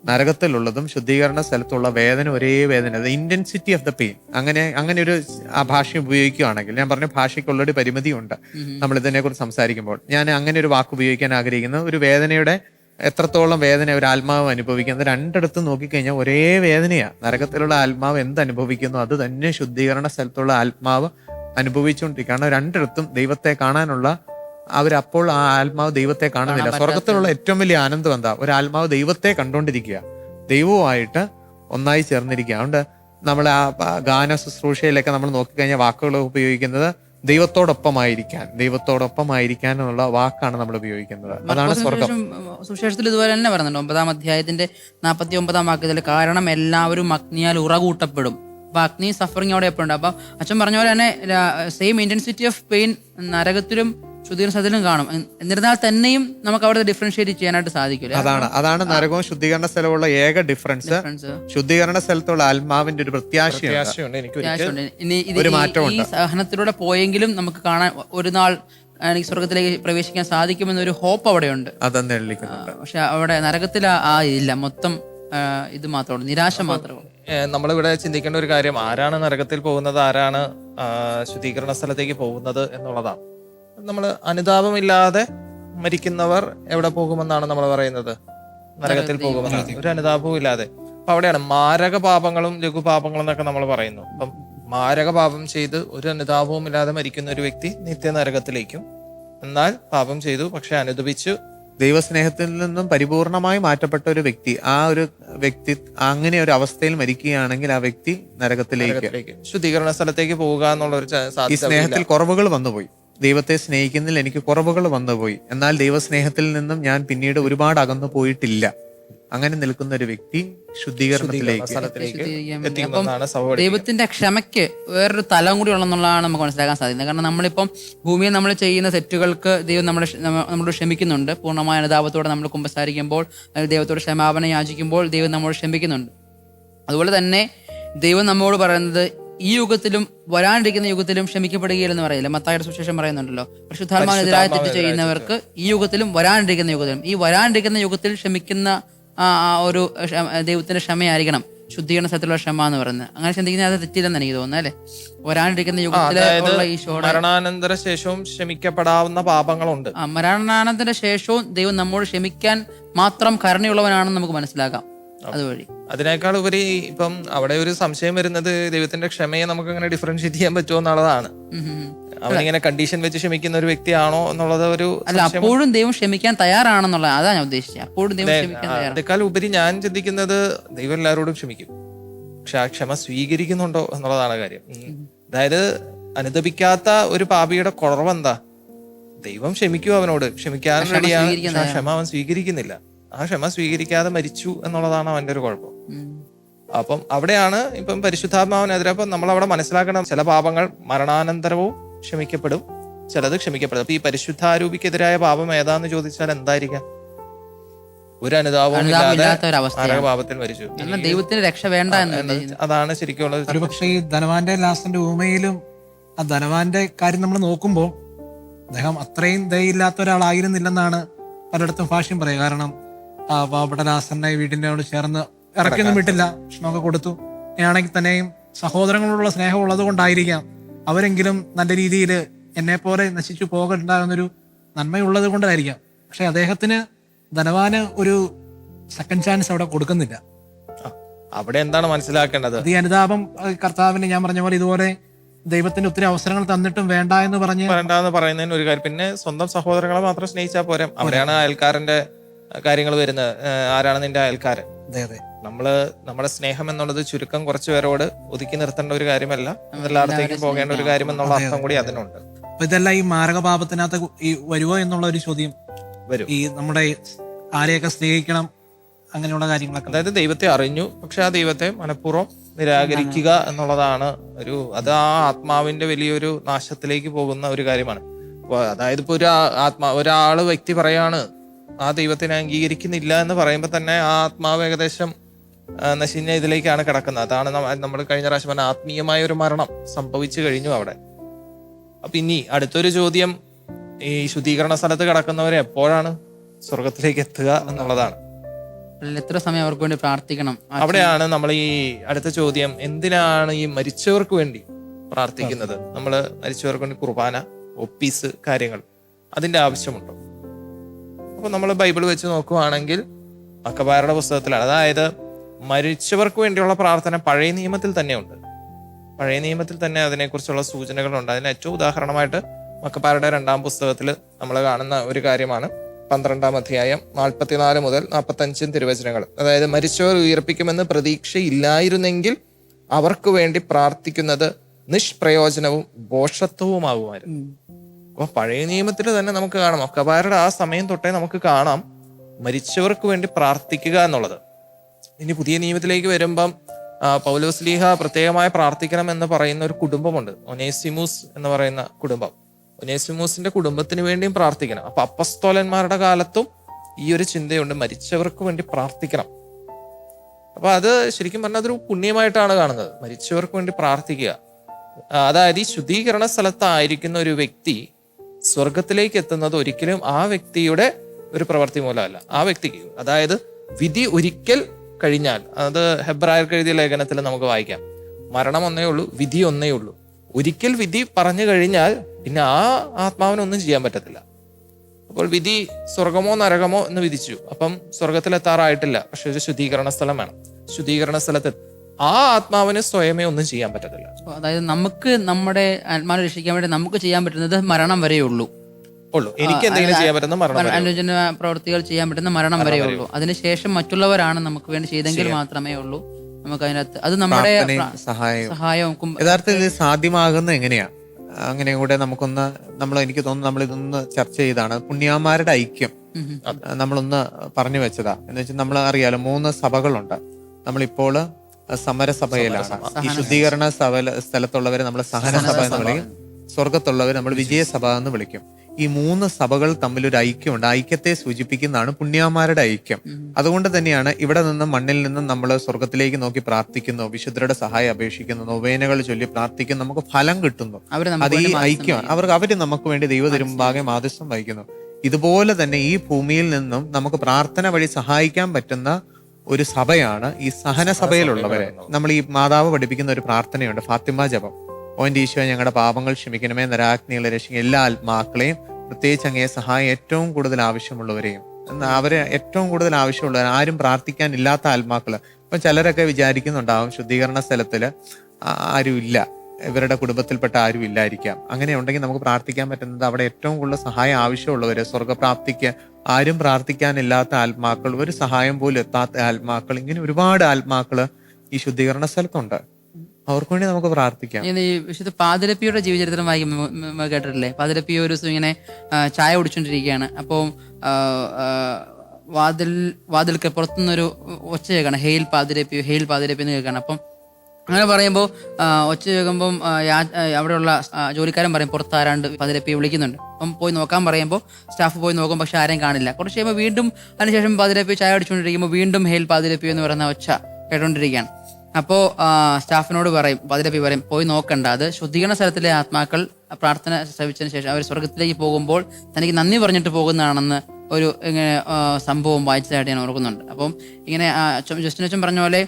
നരകത്തിലുള്ളതും ശുദ്ധീകരണ സ്ഥലത്തുള്ള വേദന ഒരേ വേദന. ഇന്റൻസിറ്റി ഓഫ് ദ പെയിൻ അങ്ങനെ അങ്ങനെ ഒരു ആ ഭാഷ ഉപയോഗിക്കുകയാണെങ്കിൽ ഞാൻ പറഞ്ഞ ഭാഷയ്ക്കുള്ള ഒരു പരിമിതിയുണ്ട്. നമ്മൾ ഇതിനെ കുറിച്ച് സംസാരിക്കുമ്പോൾ. ഞാൻ അങ്ങനെ ഒരു വാക്ക് ഉപയോഗിക്കാൻ ആഗ്രഹിക്കുന്നു. ഒരു വേദനയുടെ എത്രത്തോളം വേദന ഒരു ആത്മാവ് അനുഭവിക്കുന്നത് രണ്ടിടത്തും നോക്കിക്കഴിഞ്ഞാൽ ഒരേ വേദനയാണ് നരകത്തിലുള്ള ആത്മാവ് എന്ത് അനുഭവിക്കുന്നു അത് തന്നെ ശുദ്ധീകരണ സ്ഥലത്തുള്ള ആത്മാവ് അനുഭവിച്ചുകൊണ്ടിരിക്കുകയാണ്. രണ്ടിടത്തും ദൈവത്തെ കാണാനുള്ള അവരപ്പോൾ ആ ആത്മാവ് ദൈവത്തെ കാണുന്നില്ല. സ്വർഗത്തിലുള്ള ഏറ്റവും വലിയ ആനന്ദം എന്താ? ഒരു ആത്മാവ് ദൈവത്തെ കണ്ടുകൊണ്ടിരിക്കുക. ദൈവവുമായിട്ട് ഒന്നായി ചേർന്നിരിക്കുക. അതുകൊണ്ട് നമ്മൾ ആ ഗാന ശുശ്രൂഷയിലൊക്കെ നമ്മൾ നോക്കിക്കഴിഞ്ഞാൽ വാക്കുകൾ ഉപയോഗിക്കുന്നത് ദൈവത്തോടൊപ്പമായിരിക്കാൻ ദൈവത്തോടൊപ്പമായിരിക്കാൻ എന്നുള്ള വാക്കാണ് നമ്മൾ ഉപയോഗിക്കുന്നത്. അതാണ് സ്വർഗം സുശേഷത്തിൽ ഇതുപോലെ തന്നെ പറയുന്നുണ്ട്. ഒമ്പതാം അധ്യായത്തിന്റെ നാൽപ്പത്തി ഒമ്പതാം വാക്യത്തിൽ കാരണം എല്ലാവരും അഗ്നിയാൽ ഉറകൂട്ടപ്പെടും. അപ്പൊ അഗ്നി സഫറിങ് അവിടെ എപ്പോഴുണ്ട്? അപ്പൊ അച്ഛൻ പറഞ്ഞ പോലെ തന്നെ സെയിം ഇന്റൻസിറ്റി ഓഫ് പെയിൻ നരകത്തിലും ശുദ്ധീകരണ സ്ഥലത്തിലും കാണും എന്നിരുന്നാൽ തന്നെയും നമുക്ക് അവിടെ ഡിഫറൻഷിയേറ്റ് ചെയ്യാനായിട്ട് സാധിക്കില്ല അതാണ്. അതാണ് നരകവും ശുദ്ധീകരണ സ്ഥലമുള്ള ഏക ഡിഫറൻസ് ശുദ്ധീകരണ സ്ഥലത്തുള്ള ആത്മാവിന്റെ ഒരു പ്രത്യാശയുണ്ട്. ഈ- മാറ്റമുണ്ട്. സഹനത്തിലൂടെ പോയെങ്കിലും നമുക്ക് കാണാൻ ഒരു നാൾ എനിക്ക് സ്വർഗത്തിലേക്ക് പ്രവേശിക്കാൻ സാധിക്കുമെന്നൊരു ഹോപ്പ് അവിടെയുണ്ട്. പക്ഷെ അവിടെ നരകത്തിൽ ആ- ഇല്ല. മൊത്തം ഇത് മാത്രമാണ് നിരാശ മാത്രമാണ് നമ്മളിവിടെ ചിന്തിക്കേണ്ട ഒരു കാര്യം ആരാണ് നരകത്തിൽ പോകുന്നത് ആരാണ് ശുദ്ധീകരണ സ്ഥലത്തേക്ക് പോകുന്നത് എന്നുള്ളതാണ്. നമ്മൾ അനുതാപമില്ലാതെ മരിക്കുന്നവർ എവിടെ പോകുമെന്നാണ് നമ്മൾ പറയുന്നത്? നരകത്തിൽ പോകുമെന്ന്. ഒരു അനുതാപവും ഇല്ലാതെ അപ്പൊ അവിടെയാണ് മാരക പാപങ്ങളും ലഘുപാപങ്ങളും എന്നൊക്കെ നമ്മൾ പറയുന്നു. അപ്പം മാരക പാപം ചെയ്ത് ഒരു അനുതാപവും ഇല്ലാതെ മരിക്കുന്ന ഒരു വ്യക്തി നിത്യ നരകത്തിലേക്കും എന്നാൽ പാപം ചെയ്തു പക്ഷെ അനുദപിച്ചു. ദൈവസ്നേഹത്തിൽ നിന്നും പരിപൂർണമായി മാറ്റപ്പെട്ട ഒരു വ്യക്തി ആ ഒരു വ്യക്തി അങ്ങനെ ഒരു അവസ്ഥയിൽ മരിക്കുകയാണെങ്കിൽ ആ വ്യക്തി നരകത്തിലേക്ക് ശുദ്ധീകരണ സ്ഥലത്തേക്ക് പോവുക എന്നുള്ള ഒരു ഈ സ്നേഹത്തിൽ കുറവുകൾ വന്നുപോയി. ദൈവത്തെ സ്നേഹിക്കുന്നതിൽ എനിക്ക് കുറവുകൾ വന്നുപോയി. എന്നാൽ ദൈവസ്നേഹത്തിൽ നിന്നും ഞാൻ പിന്നീട് ഒരുപാട് അകന്നു പോയിട്ടില്ല. അങ്ങനെ നിൽക്കുന്ന ഒരു വ്യക്തി ശുദ്ധീകരണത്തിലേക്ക് ദൈവത്തിന്റെ ക്ഷമയ്ക്ക് വേറൊരു തലം കൂടി ഉള്ളതെന്നുള്ളതാണ് നമുക്ക് മനസ്സിലാക്കാൻ സാധിക്കുന്നത്. കാരണം നമ്മളിപ്പം ഭൂമിയിൽ നമ്മൾ ചെയ്യുന്ന തെറ്റുകൾക്ക് ദൈവം നമ്മളെ നമ്മളോട് ക്ഷമിക്കുന്നുണ്ട്. പൂർണമായ അനുതാപത്തോടെ നമ്മൾ കുമ്പസാരിക്കുമ്പോൾ ദൈവത്തോട് ക്ഷമാപനം യാചിക്കുമ്പോൾ ദൈവം നമ്മോട് ക്ഷമിക്കുന്നുണ്ട്. അതുപോലെ തന്നെ ദൈവം നമ്മോട് പറയുന്നത് ഈ യുഗത്തിലും വരാനിരിക്കുന്ന യുഗത്തിലും ക്ഷമിക്കപ്പെടുകയില്ലെന്ന് പറയില്ല. മത്തായുടെ സുശേഷം പറയുന്നുണ്ടല്ലോ. പരിശുദ്ധാത്മാവിനെതിരായ തെറ്റ് ചെയ്യുന്നവർക്ക് ഈ യുഗത്തിലും വരാനിരിക്കുന്ന യുഗത്തിലും ഈ വരാനിരിക്കുന്ന യുഗത്തിൽ ക്ഷമിക്കുന്ന ഒരു ദൈവത്തിന്റെ ക്ഷമയായിരിക്കണം. ശുദ്ധീകരണ സ്ഥലത്തിലുള്ള ക്ഷമ എന്ന് പറയുന്നത്. അങ്ങനെ ചിന്തിക്കുന്ന അത് തെറ്റില്ലെന്ന് എനിക്ക് തോന്നുന്നത് അല്ലെ? വരാനിരിക്കുന്ന യുഗത്തിലെ മരണാനന്തര ശേഷവും ക്ഷമിക്കപ്പെടാവുന്ന പാപങ്ങളുണ്ട്. മരണാനന്തര ശേഷവും ദൈവം നമ്മോട് ക്ഷമിക്കാൻ മാത്രം കരുണയുള്ളവനാണെന്ന് നമുക്ക് മനസ്സിലാക്കാം. അതുവഴി. അതിനേക്കാൾ ഉപരി ഇപ്പം അവിടെ ഒരു സംശയം വരുന്നത് ദൈവത്തിന്റെ ക്ഷമയെ നമുക്ക് അങ്ങനെ ഡിഫറൻഷിയേറ്റ് ചെയ്യാൻ പറ്റുമോ എന്നുള്ളതാണ്. അവനിങ്ങനെ കണ്ടീഷൻ വെച്ച് ക്ഷമിക്കുന്ന ഒരു വ്യക്തിയാണോ എന്നുള്ളത് ഒരു അല്ല അപ്പോഴും ദൈവം ക്ഷമിക്കാൻ തയ്യാറാണെന്നുള്ള അതാ ഞാൻ ഉദ്ദേശിച്ചത്. അപ്പോഴും ദൈവം ക്ഷമിക്കാൻ അതിനേക്കാൾ ഉപരി ഞാൻ ചിന്തിക്കുന്നത് ദൈവം എല്ലാവരോടും ക്ഷമിക്കും. പക്ഷെ ആ ക്ഷമ സ്വീകരിക്കുന്നുണ്ടോ എന്നുള്ളതാണ് കാര്യം. അതായത് അനുദപിക്കാത്ത ഒരു പാപിയുടെ കുറവെന്താ? ദൈവം ക്ഷമിക്കും അവനോട്. ക്ഷമിക്കാൻ റെഡിയാണ്. ക്ഷമ അവൻ സ്വീകരിക്കുന്നില്ല. ആ ക്ഷമ സ്വീകരിക്കാതെ മരിച്ചു എന്നുള്ളതാണ് അവന്റെ ഒരു കുഴപ്പം. അപ്പം അവിടെയാണ് ഇപ്പം പരിശുദ്ധാത്മാവിനെതിരെ അപ്പം നമ്മൾ അവിടെ മനസ്സിലാക്കണം ചില പാപങ്ങൾ മരണാനന്തരവും ക്ഷമിക്കപ്പെടും ചിലത് ക്ഷമിക്കപ്പെടും. അപ്പൊ ഈ പരിശുദ്ധാരൂപിക്കെതിരായ പാപം ഏതാന്ന് ചോദിച്ചാൽ എന്തായിരിക്കാം? ഒരു അനുതാപവും നരകപാപത്തിൽ മരിച്ചു. ദൈവത്തിന് രക്ഷ വേണ്ട അതാണ് ശരിക്കും ഒരുപക്ഷെ ഈ ധനവാന്റെ ലാസ്റ്റിന്റെ ഊമയിലും ആ ധനവാന്റെ കാര്യം നമ്മൾ നോക്കുമ്പോൾ അദ്ദേഹം അത്രയും ദയയില്ലാത്ത ഒരാളായിരുന്നില്ലെന്നാണ് പലയിടത്തും ഭാഷ്യം പറയുക. കാരണം പാവപ്പെട്ട വീടിനോട് ചേർന്ന് ഇറക്കിയൊന്നും വിട്ടില്ല. ഭക്ഷണമൊക്കെ കൊടുത്തു. ആണെങ്കിൽ തന്നെയും സഹോദരങ്ങളോടുള്ള സ്നേഹം ഉള്ളത് കൊണ്ടായിരിക്കാം അവരെങ്കിലും നല്ല രീതിയിൽ എന്നെ പോലെ നശിച്ചു പോകണ്ടാകുന്നൊരു നന്മയുള്ളത് കൊണ്ടായിരിക്കാം പക്ഷെ അദ്ദേഹത്തിന് ധനവാന് ഒരു സെക്കൻഡ് ചാൻസ് അവിടെ കൊടുക്കുന്നില്ല. അവിടെ എന്താണ് മനസ്സിലാക്കേണ്ടത്? ഈ അനുതാപം കർത്താവിന് ഞാൻ പറഞ്ഞ പോലെ ഇതുപോലെ ദൈവത്തിന്റെ ഒത്തിരി അവസരങ്ങൾ തന്നിട്ടും വേണ്ട എന്ന് പറഞ്ഞ് വേണ്ടെന്ന് പറയുന്നതിന് ഒരു കാര്യം. പിന്നെ സ്വന്തം സഹോദരങ്ങളെ മാത്രം സ്നേഹിച്ചാൽ പോരാ. അവിടെയാണ് അയൽക്കാരന്റെ കാര്യങ്ങൾ വരുന്നത് ആരാണ് നിന്റെ അയൽക്കാരൻ? അതെ അതെ. നമ്മൾ നമ്മുടെ സ്നേഹം എന്നുള്ളത് ചുരുക്കം കുറച്ചു പേരോട് ഒതുക്കി നിർത്തേണ്ട ഒരു കാര്യമല്ല. എല്ലായിടത്തേക്കും പോകേണ്ട ഒരു കാര്യം എന്നുള്ള അർത്ഥം കൂടി അതിനുണ്ട്. അപ്പൊ ഇതെല്ലാം ഈ മാരകപാപത്തിനകത്ത് ഈ വരുവോ എന്നുള്ള ഒരു ചോദ്യം? വരും. ഈ നമ്മുടെ ആരെയൊക്കെ സ്നേഹിക്കണം അങ്ങനെയുള്ള കാര്യങ്ങളൊക്കെ. അതായത് ദൈവത്തെ അറിഞ്ഞു പക്ഷെ ആ ദൈവത്തെ മനഃപൂർവം നിരാകരിക്കുക എന്നുള്ളതാണ് ഒരു അത് ആ ആത്മാവിന്റെ വലിയൊരു നാശത്തിലേക്ക് പോകുന്ന ഒരു കാര്യമാണ്. അതായത് ഇപ്പൊ ഒരു ആത്മാ ഒരാൾ വ്യക്തി പറയാണ് ആ ദൈവത്തിനെ അംഗീകരിക്കുന്നില്ല എന്ന് പറയുമ്പോൾ തന്നെ ആ ആത്മാവ് ഏകദേശം നശിഞ്ഞ ഇതിലേക്കാണ് കിടക്കുന്നത്. അതാണ് നമ്മൾ കഴിഞ്ഞ പ്രാവശ്യം പറഞ്ഞ ആത്മീയമായ ഒരു മരണം സംഭവിച്ചു കഴിഞ്ഞു അവിടെ. അപ്പൊ ഇനി അടുത്തൊരു ചോദ്യം ഈ ശുദ്ധീകരണ സ്ഥലത്ത് കിടക്കുന്നവരെ എപ്പോഴാണ് സ്വർഗത്തിലേക്ക് എത്തുക എന്നുള്ളതാണ്. എത്ര സമയം അവർക്ക് വേണ്ടി പ്രാർത്ഥിക്കണം? അവിടെയാണ് നമ്മൾ ഈ അടുത്ത ചോദ്യം എന്തിനാണ് ഈ മരിച്ചവർക്ക് വേണ്ടി പ്രാർത്ഥിക്കുന്നത്? നമ്മൾ മരിച്ചവർക്ക് വേണ്ടി കുർബാന ഒപ്പീസ് കാര്യങ്ങൾ അതിന്റെ ആവശ്യമുണ്ടോ? അപ്പൊ നമ്മൾ ബൈബിൾ വെച്ച് നോക്കുവാണെങ്കിൽ അക്കബാരുടെ പുസ്തകത്തിലാണ്. അതായത് മരിച്ചവർക്ക് വേണ്ടിയുള്ള പ്രാർത്ഥന പഴയ നിയമത്തിൽ തന്നെ ഉണ്ട് പഴയ നിയമത്തിൽ തന്നെ അതിനെക്കുറിച്ചുള്ള സൂചനകളുണ്ട്. അതിന് ഏറ്റവും ഉദാഹരണമായിട്ട് മക്കപ്പാരുടെ രണ്ടാം പുസ്തകത്തിൽ നമ്മൾ കാണുന്ന ഒരു കാര്യമാണ്. പന്ത്രണ്ടാം അധ്യായം നാൽപ്പത്തിനാല് മുതൽ നാൽപ്പത്തഞ്ചും തിരുവചനങ്ങൾ അതായത് മരിച്ചവർ ഉയർപ്പിക്കുമെന്ന് പ്രതീക്ഷയില്ലായിരുന്നെങ്കിൽ അവർക്ക് വേണ്ടി പ്രാർത്ഥിക്കുന്നത് നിഷ്പ്രയോജനവും ബോഷത്വവുമാകുമായിരുന്നു ഉം. അപ്പൊ പഴയ നിയമത്തിൽ തന്നെ നമുക്ക് കാണാം. അക്കബാരുടെ ആ സമയം തൊട്ടേ നമുക്ക് കാണാം മരിച്ചവർക്ക് വേണ്ടി പ്രാർത്ഥിക്കുക എന്നുള്ളത്. ഇനി പുതിയ നിയമത്തിലേക്ക് വരുമ്പം പൗലോസ്ലീഹ പൗലോസ് ലീഹ പ്രത്യേകമായി പ്രാർത്ഥിക്കണം എന്ന് പറയുന്ന ഒരു കുടുംബമുണ്ട്. ഒനേസിമൂസ് എന്ന് പറയുന്ന കുടുംബം. ഒനേസിമൂസിന്റെ കുടുംബത്തിന് വേണ്ടിയും പ്രാർത്ഥിക്കണം. അപ്പൊ അപ്പസ്തോലന്മാരുടെ കാലത്തും ഈ ഒരു ചിന്തയുണ്ട്. മരിച്ചവർക്ക് വേണ്ടി പ്രാർത്ഥിക്കണം. അപ്പൊ അത് ശരിക്കും പറഞ്ഞാൽ അതൊരു പുണ്യമായിട്ടാണ് കാണുന്നത്. മരിച്ചവർക്ക് വേണ്ടി പ്രാർത്ഥിക്കുക. അതായത് ഈ ശുദ്ധീകരണ സ്ഥലത്തായിരിക്കുന്ന ഒരു വ്യക്തി സ്വർഗത്തിലേക്ക് എത്തുന്നത് ഒരിക്കലും ആ വ്യക്തിയുടെ ഒരു പ്രവൃത്തി മൂലമല്ല. ആ വ്യക്തിക്ക് അതായത് വിധി ഒരിക്കൽ കഴിഞ്ഞാൽ അത് ഹെബ്രായർക്ക് എഴുതിയ ലേഖനത്തിൽ നമുക്ക് വായിക്കാം. മരണം ഒന്നേ ഉള്ളൂ വിധി ഒന്നേ ഉള്ളൂ. ഒരിക്കൽ വിധി പറഞ്ഞു കഴിഞ്ഞാൽ പിന്നെ ആ ആത്മാവിനൊന്നും ചെയ്യാൻ പറ്റത്തില്ല. അപ്പോൾ വിധി സ്വർഗമോ നരകമോ എന്ന് വിധിച്ചു. അപ്പം സ്വർഗത്തിലെത്താറായിട്ടില്ല. പക്ഷെ ഒരു ശുദ്ധീകരണ സ്ഥലം വേണം. ശുദ്ധീകരണ സ്ഥലത്ത് ആ ആത്മാവിന് സ്വയമേ ഒന്നും ചെയ്യാൻ പറ്റത്തില്ല. അതായത് നമുക്ക് നമ്മുടെ ആത്മാവിനെ രക്ഷിക്കാൻ വേണ്ടി നമുക്ക് ചെയ്യാൻ പറ്റുന്നത് മരണം വരെ ഉള്ളൂ. ഉള്ളൂ. എനിക്ക് എന്തെങ്കിലും ചെയ്യാൻ പറ്റുന്ന മരണം വരെ. അനുജന പ്രവൃത്തികൾ ചെയ്യാൻ പറ്റുന്ന മരണം വരെ ഉള്ളൂ. അതിനുശേഷം മറ്റുള്ളവരാണ് നമുക്ക് വേണ്ടി ചെയ്തെങ്കിൽ മാത്രമേ ഉള്ളൂ. നമുക്ക് അതിനകത്ത് അത് നമ്മുടെ സഹായവും. യഥാർത്ഥത്തിൽ ഇത് സാധ്യമാകുന്നത് എങ്ങനെയാ? അങ്ങനെ കൂടെ നമുക്കൊന്ന് നമ്മൾ എനിക്ക് തോന്നുന്നു നമ്മൾ ഇതൊന്ന് ചർച്ച ചെയ്താണ്. പുണ്യാമാരുടെ ഐക്യം. നമ്മളൊന്ന് പറഞ്ഞു വെച്ചതാ. എന്ന് വെച്ചാൽ നമ്മൾ അറിയാലോ മൂന്ന് സഭകളുണ്ട്. നമ്മളിപ്പോൾ സമരസഭയിലാണ്. ഈ ശുദ്ധീകരണ സഭ സ്ഥലത്തുള്ളവരെ നമ്മൾ സഹനസഭ എന്ന് വിളിക്കും. സ്വർഗത്തുള്ളവർ നമ്മൾ വിജയസഭ എന്ന് വിളിക്കും. ഈ മൂന്ന് സഭകൾ തമ്മിൽ ഒരു ഐക്യമുണ്ട്. ഐക്യത്തെ സൂചിപ്പിക്കുന്നതാണ് പുണ്യാമാരുടെ ഐക്യം. അതുകൊണ്ട് തന്നെയാണ് ഇവിടെ നിന്ന് മണ്ണിൽ നിന്ന് നമ്മൾ സ്വർഗത്തിലേക്ക് നോക്കി പ്രാർത്ഥിക്കുന്നു. വിശുദ്ധരുടെ സഹായം അപേക്ഷിക്കുന്നു. നൊവേനകൾ ചൊല്ലി പ്രാർത്ഥിക്കുന്നു. നമുക്ക് ഫലം കിട്ടുന്നു. അത് ഈ അവർക്ക് ഐക്യമാണ് അവർ അവർ നമുക്ക് വേണ്ടി ദൈവ തിരുമ്പാകെ മാധ്യസ്ഥം വഹിക്കുന്നു. ഇതുപോലെ തന്നെ ഈ ഭൂമിയിൽ നിന്നും നമുക്ക് പ്രാർത്ഥന വഴി സഹായിക്കാൻ പറ്റുന്ന ഒരു സഭയാണ് ഈ സഹന സഭയിലുള്ളവരെ നമ്മൾ ഈ മാതാവ് പഠിപ്പിക്കുന്ന ഒരു പ്രാർത്ഥനയുണ്ട്. ഫാത്തിമ ജപം. ഓന്റെ ഈശോ ഞങ്ങളുടെ പാപങ്ങൾ ക്ഷമിക്കണമേ നരാഗ്നികളെ രക്ഷിക്കും എല്ലാ ആത്മാക്കളെയും പ്രത്യേകിച്ച് അങ്ങയെ സഹായം ഏറ്റവും കൂടുതൽ ആവശ്യമുള്ളവരെയും. അവരെ ഏറ്റവും കൂടുതൽ ആവശ്യമുള്ളവർ ആരും പ്രാർത്ഥിക്കാനില്ലാത്ത ആത്മാക്കൾ ഇപ്പം ചിലരൊക്കെ വിചാരിക്കുന്നുണ്ടാവും ശുദ്ധീകരണ സ്ഥലത്തിൽ ആരുമില്ല. ഇവരുടെ കുടുംബത്തിൽപ്പെട്ട ആരും ഇല്ലായിരിക്കാം. അങ്ങനെ ഉണ്ടെങ്കിൽ നമുക്ക് പ്രാർത്ഥിക്കാൻ പറ്റുന്നത് അവിടെ ഏറ്റവും കൂടുതൽ സഹായം ആവശ്യമുള്ളവർ സ്വർഗപ്രാപ്തിക്ക് ആരും പ്രാർത്ഥിക്കാനില്ലാത്ത ആത്മാക്കൾ ഒരു സഹായം പോലും എത്താത്ത ആത്മാക്കൾ ഇങ്ങനെ ഒരുപാട് ആത്മാക്കൾ ഈ ശുദ്ധീകരണ സ്ഥലത്തുണ്ട്. അവർക്ക് വേണ്ടി നമുക്ക് പ്രാർത്ഥിക്കാം. ഈ വിശുദ്ധ പാതിരപ്പിയുടെ ജീവചരിത്രം വായിക്കും കേട്ടിട്ടില്ലേ? പാതിരപ്പി ഒരു ദിവസം ഇങ്ങനെ ചായ കുടിച്ചോണ്ടിരിക്കുകയാണ്. അപ്പോൾ വാതിൽ വാതിൽക്ക് പുറത്തുനിന്നൊരു ഒച്ച കേൾക്കണം. ഹെയിൽ പാതിരപ്പി ഹെയിൽ പാതിരപ്പി എന്ന് കേൾക്കണം. അപ്പം അങ്ങനെ പറയുമ്പോൾ ഒച്ച കേൾക്കുമ്പം അവിടെയുള്ള ജോലിക്കാരൻ പറയും പുറത്ത് ആരാണ്ട് പാതിരപ്പിയെ വിളിക്കുന്നുണ്ട്. അപ്പം പോയി നോക്കാൻ പറയുമ്പോൾ സ്റ്റാഫ് പോയി നോക്കും പക്ഷെ ആരെയും കാണില്ല. കുറച്ച് കഴിയുമ്പോൾ വീണ്ടും അതിനുശേഷം പതിരപ്പി ചായ അടിച്ചുകൊണ്ടിരിക്കുമ്പോൾ വീണ്ടും ഹെയിൽ പതിരപ്പി എന്ന് പറയുന്ന ഒച്ച കേട്ടുകൊണ്ടിരിക്കുകയാണ് അപ്പോൾ സ്റ്റാഫിനോട് പറയും പതിരപ്പി പറയും പോയി നോക്കണ്ട. അത് ശുദ്ധീകരണ സ്ഥലത്തിലെ ആത്മാക്കൾ പ്രാർത്ഥന ശ്രവിച്ചതിന് ശേഷം അവർ സ്വർഗത്തിലേക്ക് പോകുമ്പോൾ തനിക്ക് നന്ദി പറഞ്ഞിട്ട് പോകുന്നതാണെന്ന് ഒരു ഇങ്ങനെ സംഭവം വായിച്ചതായിട്ട് ഞാൻ ഓർക്കുന്നുണ്ട്. അപ്പം ഇങ്ങനെ ജസ്റ്റിനച്ചൻ പറഞ്ഞ പോലെ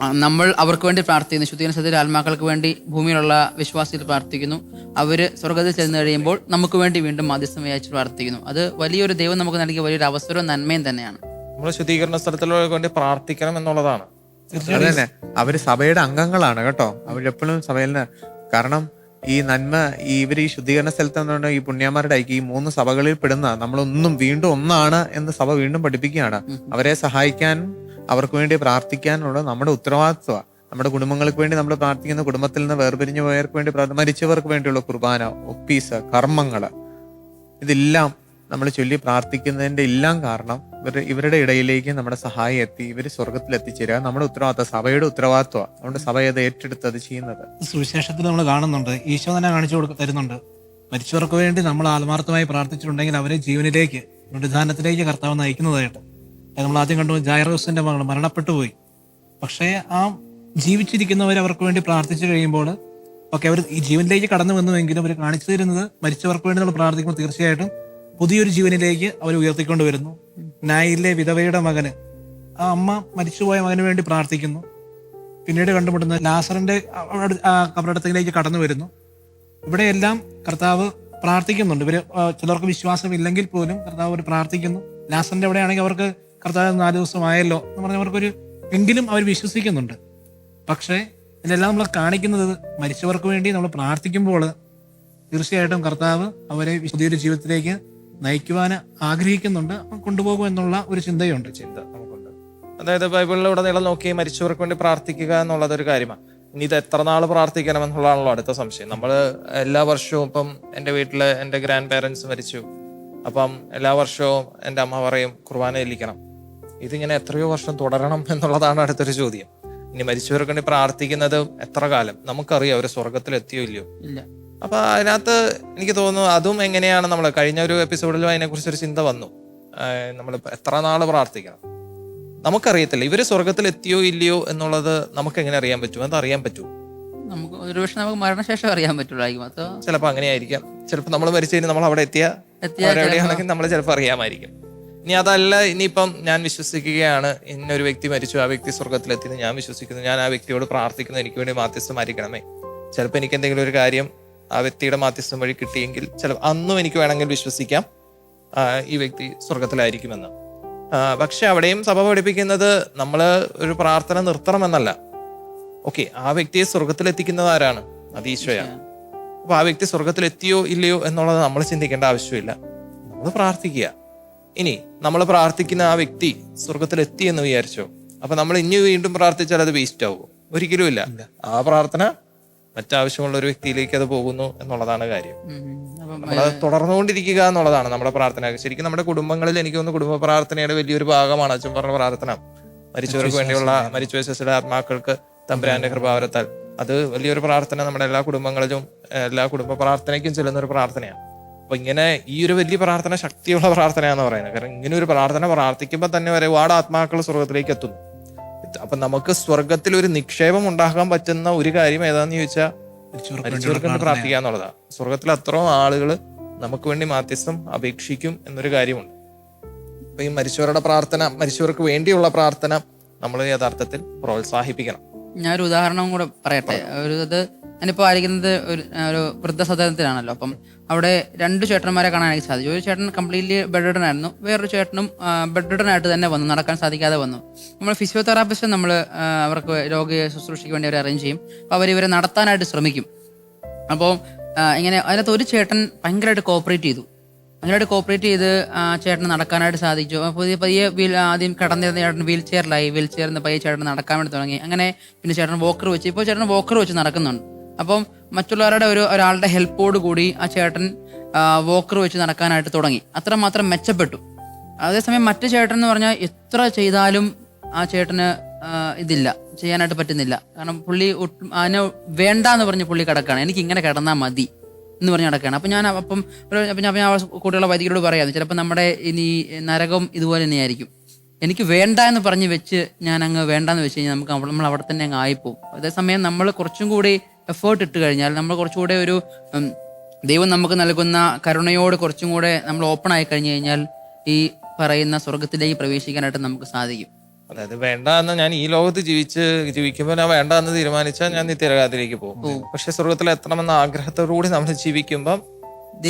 നമ്മൾ അവർക്ക് വേണ്ടി പ്രാർത്ഥിക്കുന്നു. ശുദ്ധീന സദ്യ ആത്മാക്കൾക്ക് വേണ്ടി ഭൂമിയിലുള്ള വിശ്വാസികൾ പ്രാർത്ഥിക്കുന്നു. അവർ സ്വർഗത്തിൽ ചെന്ന് കഴിയുമ്പോൾ നമുക്ക് വേണ്ടി വീണ്ടും മാധ്യസ്ഥം പ്രാർത്ഥിക്കുന്നു. അത് വലിയൊരു ദൈവം നമുക്ക് നൽകിയ വലിയൊരു അവസരവും നന്മയും തന്നെയാണ്. നമ്മൾ ശുദ്ധീകരണ സ്ഥലത്തിലുള്ള വേണ്ടി പ്രാർത്ഥിക്കണം എന്നുള്ളതാണ്. അതന്നെ. അവർ സഭയുടെ അംഗങ്ങളാണ് കേട്ടോ. അവരെപ്പോഴും സഭയിൽ നിന്ന് കാരണം ഈ നന്മ ഈ ഇവർ ഈ ശുദ്ധീകരണ സ്ഥലത്ത് നിന്നുകൊണ്ട് ഈ പുണ്യാമാരുടെ ഐക്യം ഈ മൂന്ന് സഭകളിൽ പെടുന്ന നമ്മളൊന്നും വീണ്ടും ഒന്നാണ് എന്ന് സഭ വീണ്ടും പഠിപ്പിക്കുകയാണ്. അവരെ സഹായിക്കാനും അവർക്ക് വേണ്ടി പ്രാർത്ഥിക്കാനുള്ള നമ്മുടെ ഉത്തരവാദിത്വമാണ്. നമ്മുടെ കുടുംബങ്ങൾക്ക് വേണ്ടി നമ്മൾ പ്രാർത്ഥിക്കുന്ന കുടുംബത്തിൽ നിന്ന് വേർപിരിഞ്ഞു പോയവർക്ക് വേണ്ടി മരിച്ചവർക്ക് വേണ്ടിയുള്ള കുർബാന ഒപ്പീസ് കർമ്മങ്ങൾ. ഇതെല്ലാം നമ്മൾ ചൊല്ലി പ്രാർത്ഥിക്കുന്നതിന്റെ എല്ലാം കാരണം ഇവർ ഇവരുടെ ഇടയിലേക്ക് നമ്മുടെ സഹായം എത്തി ഇവർ സ്വർഗത്തിൽ എത്തിച്ചേരുക. നമ്മുടെ ഉത്തരവാദിത്വം സഭയുടെ ഉത്തരവാദിത്വമാണ്. അതുകൊണ്ട് സഭ അത് ഏറ്റെടുത്ത് അത് ചെയ്യുന്നത്. സുവിശേഷത്തിൽ നമ്മൾ കാണുന്നുണ്ട് ഈശോ തന്നെ കാണിച്ചു കൊടുക്ക തരുന്നുണ്ട്. മരിച്ചവർക്ക് വേണ്ടി നമ്മൾ ആത്മാർത്ഥമായി പ്രാർത്ഥിച്ചിട്ടുണ്ടെങ്കിൽ അവരെ ജീവനിലേക്ക് പുനരുദ്ധാനത്തിലേക്ക് കർത്താവ് നയിക്കുന്നതായിട്ട്. നമ്മൾ ആദ്യം കണ്ടു ജായറോസിന്റെ മകൾ മരണപ്പെട്ടു പോയി. പക്ഷേ ആ ജീവിച്ചിരിക്കുന്നവർ അവർക്ക് വേണ്ടി പ്രാർത്ഥിച്ചു കഴിയുമ്പോൾ ഓക്കെ അവർ ഈ ജീവനിലേക്ക് കടന്നു വന്നുവെങ്കിലും അവർ കാണിച്ചു തരുന്നത് മരിച്ചവർക്ക് വേണ്ടി നമ്മൾ പ്രാർത്ഥിക്കുമ്പോൾ തീർച്ചയായിട്ടും പുതിയൊരു ജീവനിലേക്ക് അവർ ഉയർത്തിക്കൊണ്ട് വരുന്നു നായിലെ വിധവയുടെ മകന്. ആ അമ്മ മരിച്ചുപോയ മകന് വേണ്ടി പ്രാർത്ഥിക്കുന്നു. പിന്നീട് കണ്ടുമുട്ടുന്നത് ലാസറിന്റെ കബറടത്തിലേക്ക് കടന്നു വരുന്നു. ഇവിടെയെല്ലാം കർത്താവ് പ്രാർത്ഥിക്കുന്നുണ്ട്. ഇവർ ചിലർക്ക് വിശ്വാസം ഇല്ലെങ്കിൽ പോലും കർത്താവ് അവർ പ്രാർത്ഥിക്കുന്നു. ലാസറിന്റെ അവിടെയാണെങ്കിൽ അവർക്ക് കർത്താവ് നാല് ദിവസമായല്ലോ എന്ന് പറഞ്ഞ അവർക്കൊരു എങ്കിലും അവർ വിശ്വസിക്കുന്നുണ്ട്. പക്ഷേ ഇതിലെല്ലാം നമ്മൾ കാണിക്കുന്നത് മരിച്ചവർക്ക് വേണ്ടി നമ്മൾ പ്രാർത്ഥിക്കുമ്പോൾ തീർച്ചയായിട്ടും കർത്താവ് അവരെ പുതിയൊരു ജീവിതത്തിലേക്ക് നയിക്കുവാൻ ആഗ്രഹിക്കുന്നുണ്ട്. കൊണ്ടുപോകും എന്നുള്ള ഒരു ചിന്തയുണ്ട് ചിന്ത നമുക്കുണ്ട്. അതായത് ബൈബിളിലൂടെ നീളം നോക്കി മരിച്ചവർക്ക് വേണ്ടി പ്രാർത്ഥിക്കുക എന്നുള്ളതൊരു കാര്യമാണ് ഇനി ഇത് എത്ര നാൾ പ്രാർത്ഥിക്കണം എന്നുള്ളതാണല്ലോ അടുത്ത സംശയം. നമ്മൾ എല്ലാ വർഷവും ഇപ്പം എന്റെ വീട്ടിൽ എന്റെ ഗ്രാൻഡ് പേരൻസ് മരിച്ചു. അപ്പം എല്ലാ വർഷവും എന്റെ അമ്മ പറയും കുർബാന ചെല്ലിക്കണം ഇതിങ്ങനെ എത്രയോ വർഷം തുടരണം എന്നുള്ളതാണ് അടുത്തൊരു ചോദ്യം. ഇനി മരിച്ചവർക്ക് വേണ്ടി പ്രാർത്ഥിക്കുന്നത് എത്ര കാലം? നമുക്കറിയാം അവർ സ്വർഗത്തിൽ എത്തിയോ ഇല്ലയോ? ഇല്ല. അപ്പൊ അതിനകത്ത് എനിക്ക് തോന്നുന്നു അതും എങ്ങനെയാണ് നമ്മൾ കഴിഞ്ഞ ഒരു എപ്പിസോഡിലും അതിനെക്കുറിച്ച് ഒരു ചിന്ത വന്നു. നമ്മൾ എത്ര നാൾ പ്രാർത്ഥിക്കണം? നമുക്കറിയത്തില്ല. ഇവർ സ്വർഗത്തിൽ എത്തിയോ ഇല്ലയോ എന്നുള്ളത് നമുക്ക് എങ്ങനെ അറിയാൻ പറ്റും? അത് അറിയാൻ പറ്റും. നമുക്ക് ഒരുപക്ഷെ നമുക്ക് മരണശേഷം അറിയാൻ പറ്റുള്ളായിരിക്കും ചിലപ്പോ ചിലപ്പോൾ അങ്ങനെയായിരിക്കാം. ചിലപ്പോ നമ്മൾ മരിച്ചു കഴിഞ്ഞാൽ നമ്മൾ അവിടെ എത്തിയ നമ്മൾ ചിലപ്പോൾ അറിയാമായിരിക്കും. ഇനി അതല്ല ഇനിയിപ്പം ഞാൻ വിശ്വസിക്കുകയാണ്. ഇന്നൊരു വ്യക്തി മരിച്ചു ആ വ്യക്തി സ്വർഗത്തിലെത്തിയെന്ന് ഞാൻ വിശ്വസിക്കുന്നു. ഞാൻ ആ വ്യക്തിയോട് പ്രാർത്ഥിക്കുന്നു എനിക്ക് വേണ്ടി മാധ്യസ്ഥം ആയിരിക്കണമേ ചിലപ്പോൾ എനിക്ക് എന്തെങ്കിലും ഒരു കാര്യം ആ വ്യക്തിയുടെ മാധ്യസ്ഥം വഴി കിട്ടിയെങ്കിൽ ചില അന്നും എനിക്ക് വേണമെങ്കിൽ വിശ്വസിക്കാം ഈ വ്യക്തി സ്വർഗത്തിലായിരിക്കുമെന്ന് പക്ഷെ അവിടെയും സഭ പഠിപ്പിക്കുന്നത് നമ്മൾ ഒരു പ്രാർത്ഥന നിർത്തണമെന്നല്ല. ഓക്കെ ആ വ്യക്തിയെ സ്വർഗത്തിലെത്തിക്കുന്നത് ആരാണ്? അത് ഈശോയാണ് അപ്പൊ ആ വ്യക്തി സ്വർഗത്തിലെത്തിയോ ഇല്ലയോ എന്നുള്ളത് നമ്മൾ ചിന്തിക്കേണ്ട ആവശ്യമില്ല. നമ്മൾ പ്രാർത്ഥിക്കുക. ഇനി നമ്മൾ പ്രാർത്ഥിക്കുന്ന ആ വ്യക്തി സ്വർഗത്തിലെത്തി എന്ന് വിചാരിച്ചോ? അപ്പൊ നമ്മൾ ഇനി വീണ്ടും പ്രാർത്ഥിച്ചാൽ അത് വേസ്റ്റ് ആവുമോ? ഒരിക്കലും ഇല്ല. ആ പ്രാർത്ഥന മറ്റാവശ്യമുള്ള ഒരു വ്യക്തിയിലേക്ക് അത് പോകുന്നു എന്നുള്ളതാണ് കാര്യം. നമ്മൾ തുടർന്നുകൊണ്ടിരിക്കുക എന്നുള്ളതാണ് നമ്മുടെ പ്രാർത്ഥന. ശരിക്കും നമ്മുടെ കുടുംബങ്ങളിൽ എനിക്ക് തോന്നുന്നു കുടുംബ പ്രാർത്ഥനയുടെ വലിയൊരു ഭാഗമാണ് അച്ഛൻ പറഞ്ഞ പ്രാർത്ഥന. മരിച്ചവർക്ക് വേണ്ടിയുള്ള മരിച്ചു വിശ്വസിയുടെ ആത്മാക്കൾക്ക് തമ്പുരാന്റെ കൃപാവരത്താൽ. അത് വലിയൊരു പ്രാർത്ഥന നമ്മുടെ എല്ലാ കുടുംബങ്ങളിലും എല്ലാ കുടുംബ പ്രാർത്ഥനയ്ക്കും ചെല്ലുന്ന ഒരു പ്രാർത്ഥനയാണ്. അപ്പൊ ഇങ്ങനെ ഈ ഒരു വലിയ പ്രാർത്ഥന ശക്തിയുള്ള പ്രാർത്ഥനയാണെന്ന് പറയുന്നത്. കാരണം ഇങ്ങനെ ഒരു പ്രാർത്ഥന പ്രാർത്ഥിക്കുമ്പോൾ തന്നെ വരെ ഒരുപാട് ആത്മാക്കൾ സ്വർഗത്തിലേക്ക് എത്തുന്നു. അപ്പൊ നമുക്ക് സ്വർഗത്തിൽ ഒരു നിക്ഷേപം ഉണ്ടാക്കാൻ പറ്റുന്ന ഒരു കാര്യം ഏതാന്ന് ചോദിച്ചാൽ മരിച്ചവർക്ക് പ്രാർത്ഥിക്കുക എന്നുള്ളതാണ് സ്വർഗത്തിൽ അത്രയും ആളുകൾ നമുക്ക് വേണ്ടി മാധ്യസ്ഥം അപേക്ഷിക്കും എന്നൊരു കാര്യമുണ്ട്. അപ്പൊ ഈ മരിച്ചവരുടെ പ്രാർത്ഥന മരിച്ചവർക്ക് വേണ്ടിയുള്ള പ്രാർത്ഥന നമ്മൾ യഥാർത്ഥത്തിൽ പ്രോത്സാഹിപ്പിക്കണം. ഞാനൊരു ഉദാഹരണം കൂടെ പറയട്ടെ. ഒരു ഇത് ഞാനിപ്പോൾ ആയിരിക്കുന്നത് ഒരു ഒരു വൃദ്ധസദനത്തിലാണല്ലോ. അപ്പം അവിടെ രണ്ട് ചേട്ടന്മാരെ കാണാൻ എനിക്ക് സാധിച്ചു. ഒരു ചേട്ടൻ കംപ്ലീറ്റ്ലി ബെഡ് ആയിരുന്നു വേറൊരു ചേട്ടനും ബെഡ് ആയിട്ട് തന്നെ വന്നു. നടക്കാൻ സാധിക്കാതെ വന്നു. നമ്മൾ ഫിസിയോതെറാപ്പിസ്റ്റ് നമ്മൾ അവർക്ക് രോഗിയെ ശുശ്രൂഷയ്ക്ക് വേണ്ടി അവരെ അറേഞ്ച് ചെയ്യും. അപ്പോൾ അവർ ഇവരെ നടത്താനായിട്ട് ശ്രമിക്കും. അപ്പോൾ ഇങ്ങനെ അതിനകത്ത് ഒരു ചേട്ടൻ ഭയങ്കരമായിട്ട് കോപ്പറേറ്റ് ചെയ്തു. ഭയങ്കരമായിട്ട് കോപ്പറേറ്റ് ചെയ്ത് ചേട്ടന് നടക്കാനായിട്ട് സാധിച്ചു. പുതിയ പയ്യെ വീൽ ആദ്യം കടന്നിരുന്ന ചേട്ടൻ വീൽ ചെയറിലായി വീൽ ചെയറിൽ പയ്യെ ചേട്ടൻ നടക്കാൻ വേണ്ടി തുടങ്ങി. അങ്ങനെ പിന്നെ ചേട്ടൻ വോക്കർ വെച്ച്. ഇപ്പോൾ ചേട്ടൻ വോക്കർ വെച്ച് നടക്കുന്നുണ്ട്. അപ്പം മറ്റുള്ളവരുടെ ഒരു ഒരാളുടെ ഹെൽപ്പോട് കൂടി ആ ചേട്ടൻ വോക്കർ വെച്ച് നടക്കാനായിട്ട് തുടങ്ങി. അത്രമാത്രം മെച്ചപ്പെട്ടു. അതേസമയം മറ്റു ചേട്ടൻ എന്ന് പറഞ്ഞാൽ എത്ര ചെയ്താലും ആ ചേട്ടന് ഇതില്ല. ചെയ്യാനായിട്ട് പറ്റുന്നില്ല. കാരണം പുള്ളി അതിനെ വേണ്ട എന്ന് പറഞ്ഞ് പുള്ളി കിടക്കുകയാണ് എനിക്ക് ഇങ്ങനെ കിടന്നാൽ മതി. എന്ന് പറഞ്ഞ് നടക്കുകയാണ്. അപ്പം ഞാൻ അപ്പം അപ്പം ഞാൻ കുട്ടികളെ വൈദികരോട് പറയാം ചിലപ്പോൾ നമ്മുടെ ഇനി നരകം ഇതുപോലെ തന്നെയായിരിക്കും. എനിക്ക് വേണ്ട എന്ന് പറഞ്ഞ് വെച്ച് ഞാൻ അങ്ങ് വേണ്ടാന്ന് വെച്ച് കഴിഞ്ഞാൽ നമുക്ക് നമ്മൾ അവിടെ തന്നെ അങ്ങ് ആയിപ്പോവും. അതേസമയം നമ്മൾ കുറച്ചും കൂടി എഫേർട്ട് ഇട്ട് കഴിഞ്ഞാൽ നമ്മൾ കുറച്ചുകൂടെ ഒരു ദൈവം നമുക്ക് നൽകുന്ന കരുണയോട് കുറച്ചും കൂടെ നമ്മൾ ഓപ്പൺ ആയി കഴിഞ്ഞു കഴിഞ്ഞാൽ ഈ പറയുന്ന സ്വർഗത്തിലേക്ക് പ്രവേശിക്കാനായിട്ട് നമുക്ക് സാധിക്കും. അതായത് വേണ്ട എന്ന് ഞാൻ ഈ ലോകത്ത് ജീവിച്ച് ജീവിക്കുമ്പോൾ ഞാൻ വേണ്ട എന്ന് തീരുമാനിച്ചാൽ ഞാൻ നിത്യരകാത്തിലേക്ക് പോകും. പക്ഷെ സ്വർഗത്തിൽ എത്തണമെന്ന ആഗ്രഹത്തോടുകൂടി നമ്മൾ ജീവിക്കുമ്പോൾ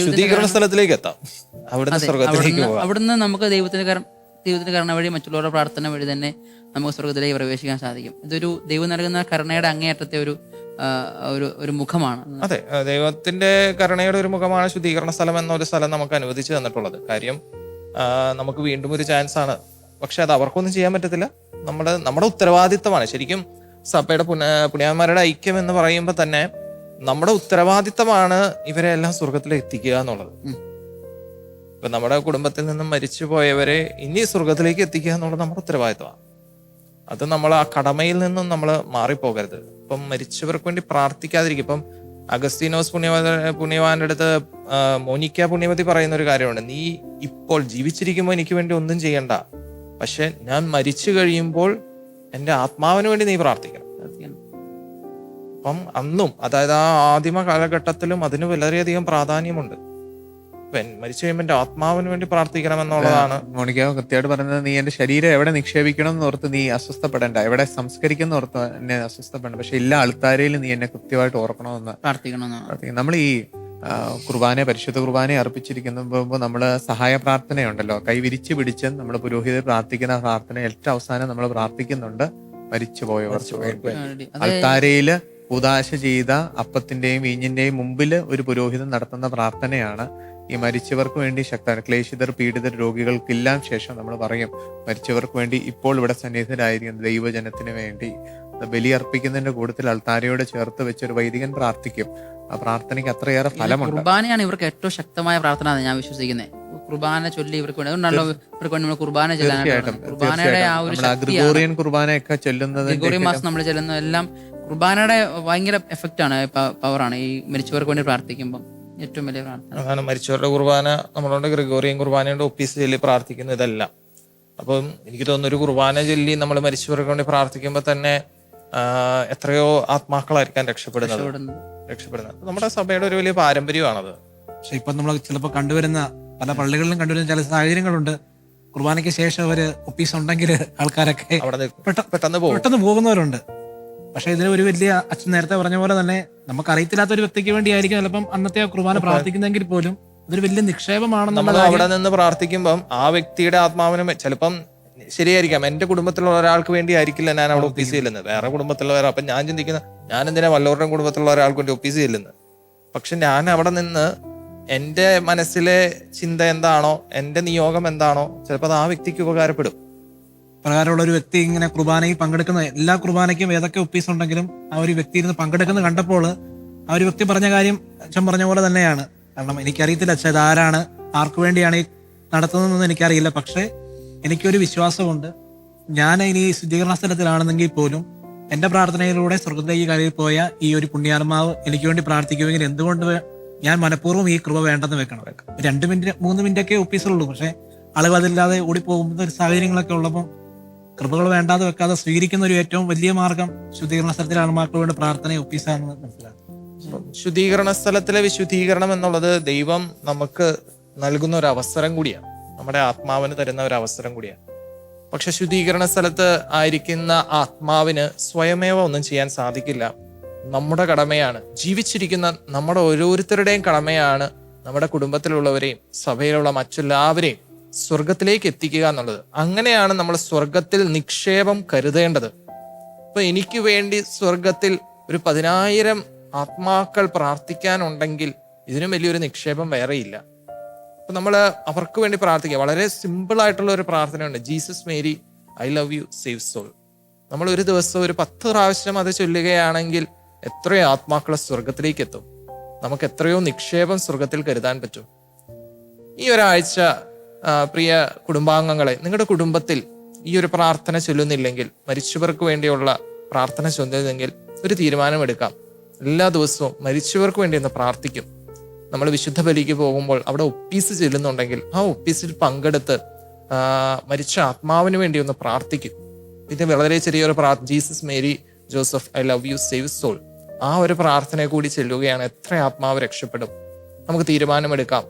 ശുദ്ധീകരണ സ്ഥലത്തിലേക്ക് എത്താം. അവിടുന്ന് സ്വർഗത്തിലേക്ക് പോകാം അവിടുന്ന് നമുക്ക് ദൈവത്തിന് കാരണം ദൈവത്തിന് കരുണ വഴി മറ്റുള്ളവരുടെ പ്രാർത്ഥന വഴി തന്നെ നമുക്ക് സ്വർഗത്തിലേക്ക് പ്രവേശിക്കാൻ സാധിക്കും. ഇതൊരു ദൈവം നൽകുന്ന കരുണയുടെ അങ്ങേയറ്റത്തെ ഒരു ഒരു ഒരു മുഖമാണ്. അതെ ദൈവത്തിന്റെ കരുണയുടെ ഒരു മുഖമാണ് ശുദ്ധീകരണ സ്ഥലം എന്ന ഒരു സ്ഥലം നമുക്ക് അനുവദിച്ചു തന്നിട്ടുള്ളത്. കാര്യം നമുക്ക് വീണ്ടും ഒരു ചാൻസ് ആണ് പക്ഷെ അത് അവർക്കൊന്നും ചെയ്യാൻ പറ്റത്തില്ല. നമ്മുടെ നമ്മുടെ ഉത്തരവാദിത്തമാണ്. ശരിക്കും സഭയുടെ പുന പുണ്യാന്മാരുടെ ഐക്യം എന്ന് പറയുമ്പോൾ തന്നെ നമ്മുടെ ഉത്തരവാദിത്തമാണ് ഇവരെ എല്ലാം സ്വർഗത്തിൽ എത്തിക്കുക എന്നുള്ളത്. ഇപ്പൊ നമ്മുടെ കുടുംബത്തിൽ നിന്നും മരിച്ചു പോയവരെ ഇനി സ്വർഗത്തിലേക്ക് എത്തിക്കുക എന്നുള്ളത് നമ്മുടെ ഉത്തരവാദിത്തമാണ്. അത് നമ്മൾ ആ കടമയിൽ നിന്നും നമ്മൾ മാറിപ്പോകരുത്. ഇപ്പം മരിച്ചവർക്ക് വേണ്ടി പ്രാർത്ഥിക്കാതിരിക്കും ഇപ്പം അഗസ്തീനോസ് പുണ്യവ പുണ്യവാന്റെ അടുത്ത് മോനിക്ക പുണ്യവതി പറയുന്ന ഒരു കാര്യമുണ്ട്. നീ ഇപ്പോൾ ജീവിച്ചിരിക്കുമ്പോൾ എനിക്ക് വേണ്ടി ഒന്നും ചെയ്യണ്ട. പക്ഷെ ഞാൻ മരിച്ചു കഴിയുമ്പോൾ എന്റെ ആത്മാവിന് വേണ്ടി നീ പ്രാർത്ഥിക്കണം. അപ്പം അന്നും അതായത് ആ ആദിമ കാലഘട്ടത്തിലും അതിന് വളരെയധികം പ്രാധാന്യമുണ്ട്. മരിച്ചു കഴിയുമ്പോൾ എന്റെ ആത്മാവിന് വേണ്ടി പ്രാർത്ഥിക്കണം എന്നുള്ളതാണ്. മോണിക്ക കൃത്യമായിട്ട് പറയുന്നത് നീ എന്റെ ശരീരം എവിടെ നിക്ഷേപിക്കണം എന്ന് ഓർത്ത് നീ അസ്വസ്ഥപ്പെടേണ്ട. എവിടെ സംസ്കരിക്കുന്ന ഓർത്ത് എന്നെ അസ്വസ്ഥപ്പെടേണ്ട. പക്ഷെ എല്ലാ ആൾക്കാരെയും നീ എന്നെ കൃത്യമായിട്ട് ഓർക്കണമെന്ന് പ്രാർത്ഥിക്കണം. പ്രാർത്ഥിക്കും നമ്മൾ ഈ കുർബാന പരിശുദ്ധ കുർബാന അർപ്പിച്ചിരിക്കുമ്പോൾ നമ്മൾ സഹായ പ്രാർത്ഥനയുണ്ടല്ലോ. കൈവിരിച്ച് പിടിച്ച് നമ്മൾ പുരോഹിതർ പ്രാർത്ഥിക്കുന്ന പ്രാർത്ഥന ഏറ്റവും അവസാനം നമ്മൾ പ്രാർത്ഥിക്കുന്നുണ്ട്. മരിച്ചു പോയവർക്ക് വേണ്ടി. വേണ്ടി. ഉദാശ ചെയ്ത അപ്പത്തിന്റെയും വീഞ്ഞിന്റെയും മുമ്പിൽ ഒരു പുരോഹിതൻ നടത്തുന്ന പ്രാർത്ഥനയാണ്. ഈ മരിച്ചവർക്ക് വേണ്ടി ശക്തമാണ് ക്ലേശിതർ പീഡിതർ രോഗികൾക്കെല്ലാം ശേഷം നമ്മൾ പറയും മരിച്ചവർക്ക് വേണ്ടി ഇപ്പോൾ ഇവിടെ സന്നിഹിതരായിരിക്കുന്ന ദൈവജനത്തിന് വേണ്ടി. ബലിയർപ്പിക്കുന്നതിന്റെ കൂട്ടത്തിൽ അൾത്താരയോട് ചേർത്ത് വെച്ചൊരു വൈദികൻ പ്രാർത്ഥിക്കും. ആ പ്രാർത്ഥനയ്ക്ക് അത്രയേറെ ഫലമുണ്ട്. കുർബാനയാണ് ഇവർക്ക് ഏറ്റവും ശക്തമായ പ്രാർത്ഥന എന്ന് ഞാൻ വിശ്വസിക്കുന്നത് കുർബാന ചൊല്ലി ഇവർക്ക് വേണ്ടി അതുകൊണ്ടാണല്ലോ ഇവർക്ക് വേണ്ടി നമ്മൾ കുർബാന ചെല്ലാനായിട്ട്. കുർബാനയുടെ ആ ഒരു ഗ്രിഗോറിയൻ കുർബാനയൊക്കെ ചെല്ലുന്നത് മാസം നമ്മൾ ചെല്ലുന്ന എല്ലാം കുർബാനയുടെ ഭയങ്കര എഫക്റ്റ് ആണ്. പവറാണ്. ഈ മരിച്ചവർക്ക് വേണ്ടി പ്രാർത്ഥിക്കുമ്പോൾ ഏറ്റവും വലിയ പ്രാർത്ഥന. അതാണ് മരിച്ചവരുടെ കുർബാന. നമ്മളുടെ ഗ്രിഗോറിയൻ കുർബാനയുടെ ഒപ്പീസ് ചൊല്ലി പ്രാർത്ഥിക്കുന്ന ഇതെല്ലാം. അപ്പം എനിക്ക് തോന്നുന്നു ഒരു കുർബാന ചൊല്ലി നമ്മൾ മരിച്ചവർക്ക് വേണ്ടി പ്രാർത്ഥിക്കുമ്പോൾ തന്നെ എത്രയോ ആത്മാക്കളായിരിക്കാൻ രക്ഷപ്പെടുന്നത്. രക്ഷപ്പെടുന്നത്. നമ്മുടെ സഭയുടെ ഒരു വലിയ പാരമ്പര്യമാണത്. പക്ഷെ ഇപ്പൊ നമ്മൾ ചിലപ്പോൾ കണ്ടുവരുന്ന പല പള്ളികളിലും കണ്ടുവരുന്ന ചില സാഹചര്യങ്ങളുണ്ട്. കുർബാനയ്ക്ക് ശേഷം അവർ ഒപ്പീസ് ഉണ്ടെങ്കിൽ ആൾക്കാരൊക്കെ പെട്ടെന്ന് പെട്ടെന്ന് പോകുന്നവരുണ്ട്. പക്ഷെ ഇതിന് ഒരു വലിയ അച്ഛൻ നേരത്തെ പറഞ്ഞ പോലെ തന്നെ നമുക്ക് അറിയത്തില്ലാത്ത ഒരു വ്യക്തിക്ക് വേണ്ടിയായിരിക്കും ചിലപ്പം അന്നത്തെ ആ കുർബാന പ്രാർത്ഥിക്കുന്നെങ്കിൽ പോലും. ഇതൊരു വലിയ നിക്ഷേപമാണെന്ന് നമ്മൾ അവിടെ നിന്ന് പ്രാർത്ഥിക്കുമ്പം ആ വ്യക്തിയുടെ ആത്മാവിനും ചിലപ്പം ശരിയായിരിക്കാം. എന്റെ കുടുംബത്തിലുള്ള ഒരാൾക്ക് വേണ്ടി ആയിരിക്കില്ല ഞാൻ അവിടെ ഒപ്പീസ് ചെല്ലുന്നത്. വേറെ കുടുംബത്തിലുള്ള അപ്പൊ ഞാൻ ചിന്തിക്കുന്ന ഞാൻ എന്തിനാ വല്ലവരുടെയും കുടുംബത്തിലുള്ള ഒരാൾക്ക് വേണ്ടി ഒപ്പീസ് ചെല്ലുന്നത്? പക്ഷെ ഞാൻ അവിടെ നിന്ന് എന്റെ മനസ്സിലെ ചിന്ത എന്താണോ എന്റെ നിയോഗം എന്താണോ ചിലപ്പോൾ അത് ആ വ്യക്തിക്ക് ഉപകാരപ്പെടും. പ്രകാരമുള്ള ഒരു വ്യക്തി ഇങ്ങനെ കുർബാനയിൽ പങ്കെടുക്കുന്ന എല്ലാ കുർബാനയ്ക്കും ഏതൊക്കെ ഒപ്പീസ് ഉണ്ടെങ്കിലും ആ ഒരു വ്യക്തി ഇരുന്ന് പങ്കെടുക്കുന്നത് കണ്ടപ്പോൾ ആ ഒരു വ്യക്തി പറഞ്ഞ കാര്യം അച്ഛൻ പറഞ്ഞ പോലെ തന്നെയാണ്. കാരണം എനിക്കറിയത്തില്ല അച്ഛൻ ഇതാരാണ് ആർക്ക് വേണ്ടിയാണ് ഈ നടത്തുന്നതെന്ന് എനിക്കറിയില്ല. പക്ഷേ എനിക്കൊരു വിശ്വാസമുണ്ട്. ഞാൻ ഇനി ശുദ്ധീകരണ സ്ഥലത്തിലാണെന്നെങ്കിൽ പോലും എന്റെ പ്രാർത്ഥനയിലൂടെ സ്വർഗത്തിലേക്ക് കയറി പോയ ഈ ഒരു പുണ്യാത്മാവ് എനിക്ക് വേണ്ടി പ്രാർത്ഥിക്കുമെങ്കിൽ എന്തുകൊണ്ട് ഞാൻ മനഃപൂർവം ഈ കൃപ വേണ്ടെന്ന് വെക്കണം? രണ്ട് മിനിറ്റ് മൂന്ന് മിനിറ്റ് ഒക്കെ ഒപ്പീസുള്ളൂ പക്ഷേ ആളുകൾ അതില്ലാതെ ഓടിപ്പോകുന്ന ഒരു സാഹചര്യങ്ങളൊക്കെ ഉള്ളപ്പോൾ കൃപകൾ വേണ്ടാതെ വെക്കാതെ സ്വീകരിക്കുന്ന ഒരു ഏറ്റവും വലിയ മാർഗം ശുദ്ധീകരണ സ്ഥലത്തിലെ ആത്മാക്കളുടെ വേണ്ടി പ്രാർത്ഥന ഒപ്പീസാണെന്ന് മനസ്സിലാക്കും ശുദ്ധീകരണ സ്ഥലത്തിലെ വിശുദ്ധീകരണം എന്നുള്ളത് ദൈവം നമുക്ക് നൽകുന്ന ഒരു അവസരം കൂടിയാണ്. നമ്മുടെ ആത്മാവിന് തരുന്ന ഒരു അവസരം കൂടിയാണ്. പക്ഷെ ശുദ്ധീകരണ സ്ഥലത്ത് ആയിരിക്കുന്ന ആത്മാവിന് സ്വയമേവ ഒന്നും ചെയ്യാൻ സാധിക്കില്ല. നമ്മുടെ കടമയാണ് ജീവിച്ചിരിക്കുന്ന നമ്മുടെ ഓരോരുത്തരുടെയും കടമയാണ് നമ്മുടെ കുടുംബത്തിലുള്ളവരെയും സഭയിലുള്ള മറ്റെല്ലാവരെയും സ്വർഗത്തിലേക്ക് എത്തിക്കുക എന്നുള്ളത്. അങ്ങനെയാണ് നമ്മൾ സ്വർഗത്തിൽ നിക്ഷേപം കരുതേണ്ടത്. ഇപ്പൊ എനിക്ക് വേണ്ടി സ്വർഗത്തിൽ ഒരു പതിനായിരം ആത്മാക്കൾ പ്രാർത്ഥിക്കാനുണ്ടെങ്കിൽ ഇതിനും വലിയൊരു നിക്ഷേപം വേറെയില്ല. അപ്പൊ നമ്മൾ അവർക്ക് വേണ്ടി പ്രാർത്ഥിക്കുക. വളരെ സിമ്പിൾ ആയിട്ടുള്ള ഒരു പ്രാർത്ഥനയുണ്ട്. Jesus Mary I love you save soul. നമ്മൾ ഒരു ദിവസം ഒരു പത്ത് പ്രാവശ്യം അത് ചൊല്ലുകയാണെങ്കിൽ എത്രയോ ആത്മാക്കളെ സ്വർഗത്തിലേക്ക് എത്തും. നമുക്ക് എത്രയോ നിക്ഷേപം സ്വർഗത്തിൽ കരുതാൻ പറ്റും. ഈ ഒരാഴ്ച പ്രിയ കുടുംബാംഗങ്ങളെ നിങ്ങളുടെ കുടുംബത്തിൽ ഈ ഒരു പ്രാർത്ഥന ചൊല്ലുന്നില്ലെങ്കിൽ മരിച്ചവർക്ക് വേണ്ടിയുള്ള പ്രാർത്ഥന ചൊല്ലുന്നില്ലെങ്കിൽ ഒരു തീരുമാനമെടുക്കാം. എല്ലാ ദിവസവും മരിച്ചവർക്ക് വേണ്ടി ഒന്ന് പ്രാർത്ഥിക്കും. നമ്മൾ വിശുദ്ധ ബലിക്ക് പോകുമ്പോൾ അവിടെ ഒപ്പീസ് ചെല്ലുന്നുണ്ടെങ്കിൽ ആ ഒപ്പീസിൽ പങ്കെടുത്ത് മരിച്ച ആത്മാവിന് വേണ്ടി ഒന്ന് പ്രാർത്ഥിക്കും. പിന്നെ വളരെ ചെറിയൊരു പ്രാർത്ഥന Jesus Mary Joseph I love you save soul. ആ ഒരു പ്രാർത്ഥനയെ കൂടി ചെല്ലുകയാണ് എത്ര ആത്മാവ് രക്ഷപ്പെടും. നമുക്ക് തീരുമാനമെടുക്കാം.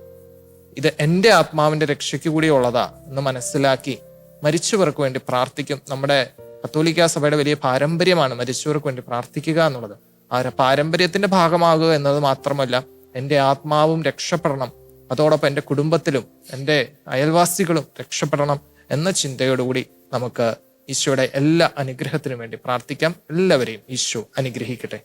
ഇത് എന്റെ ആത്മാവിന്റെ രക്ഷയ്ക്ക് കൂടി ഉള്ളതാ എന്ന് മനസ്സിലാക്കി മരിച്ചവർക്ക് വേണ്ടി പ്രാർത്ഥിക്കും. നമ്മുടെ കത്തോലിക്ക സഭയുടെ വലിയ പാരമ്പര്യമാണ് മരിച്ചവർക്ക് വേണ്ടി പ്രാർത്ഥിക്കുക എന്നുള്ളത്. ആ പാരമ്പര്യത്തിന്റെ ഭാഗമാകുക എന്നത് മാത്രമല്ല എന്റെ ആത്മാവും രക്ഷപ്പെടണം. അതോടൊപ്പം എന്റെ കുടുംബത്തിലും എന്റെ അയൽവാസികളും രക്ഷപ്പെടണം എന്ന ചിന്തയോടുകൂടി നമുക്ക് ഈശോയുടെ എല്ലാ അനുഗ്രഹത്തിനും വേണ്ടി പ്രാർത്ഥിക്കാം. എല്ലാവരെയും ഈശോ അനുഗ്രഹിക്കട്ടെ.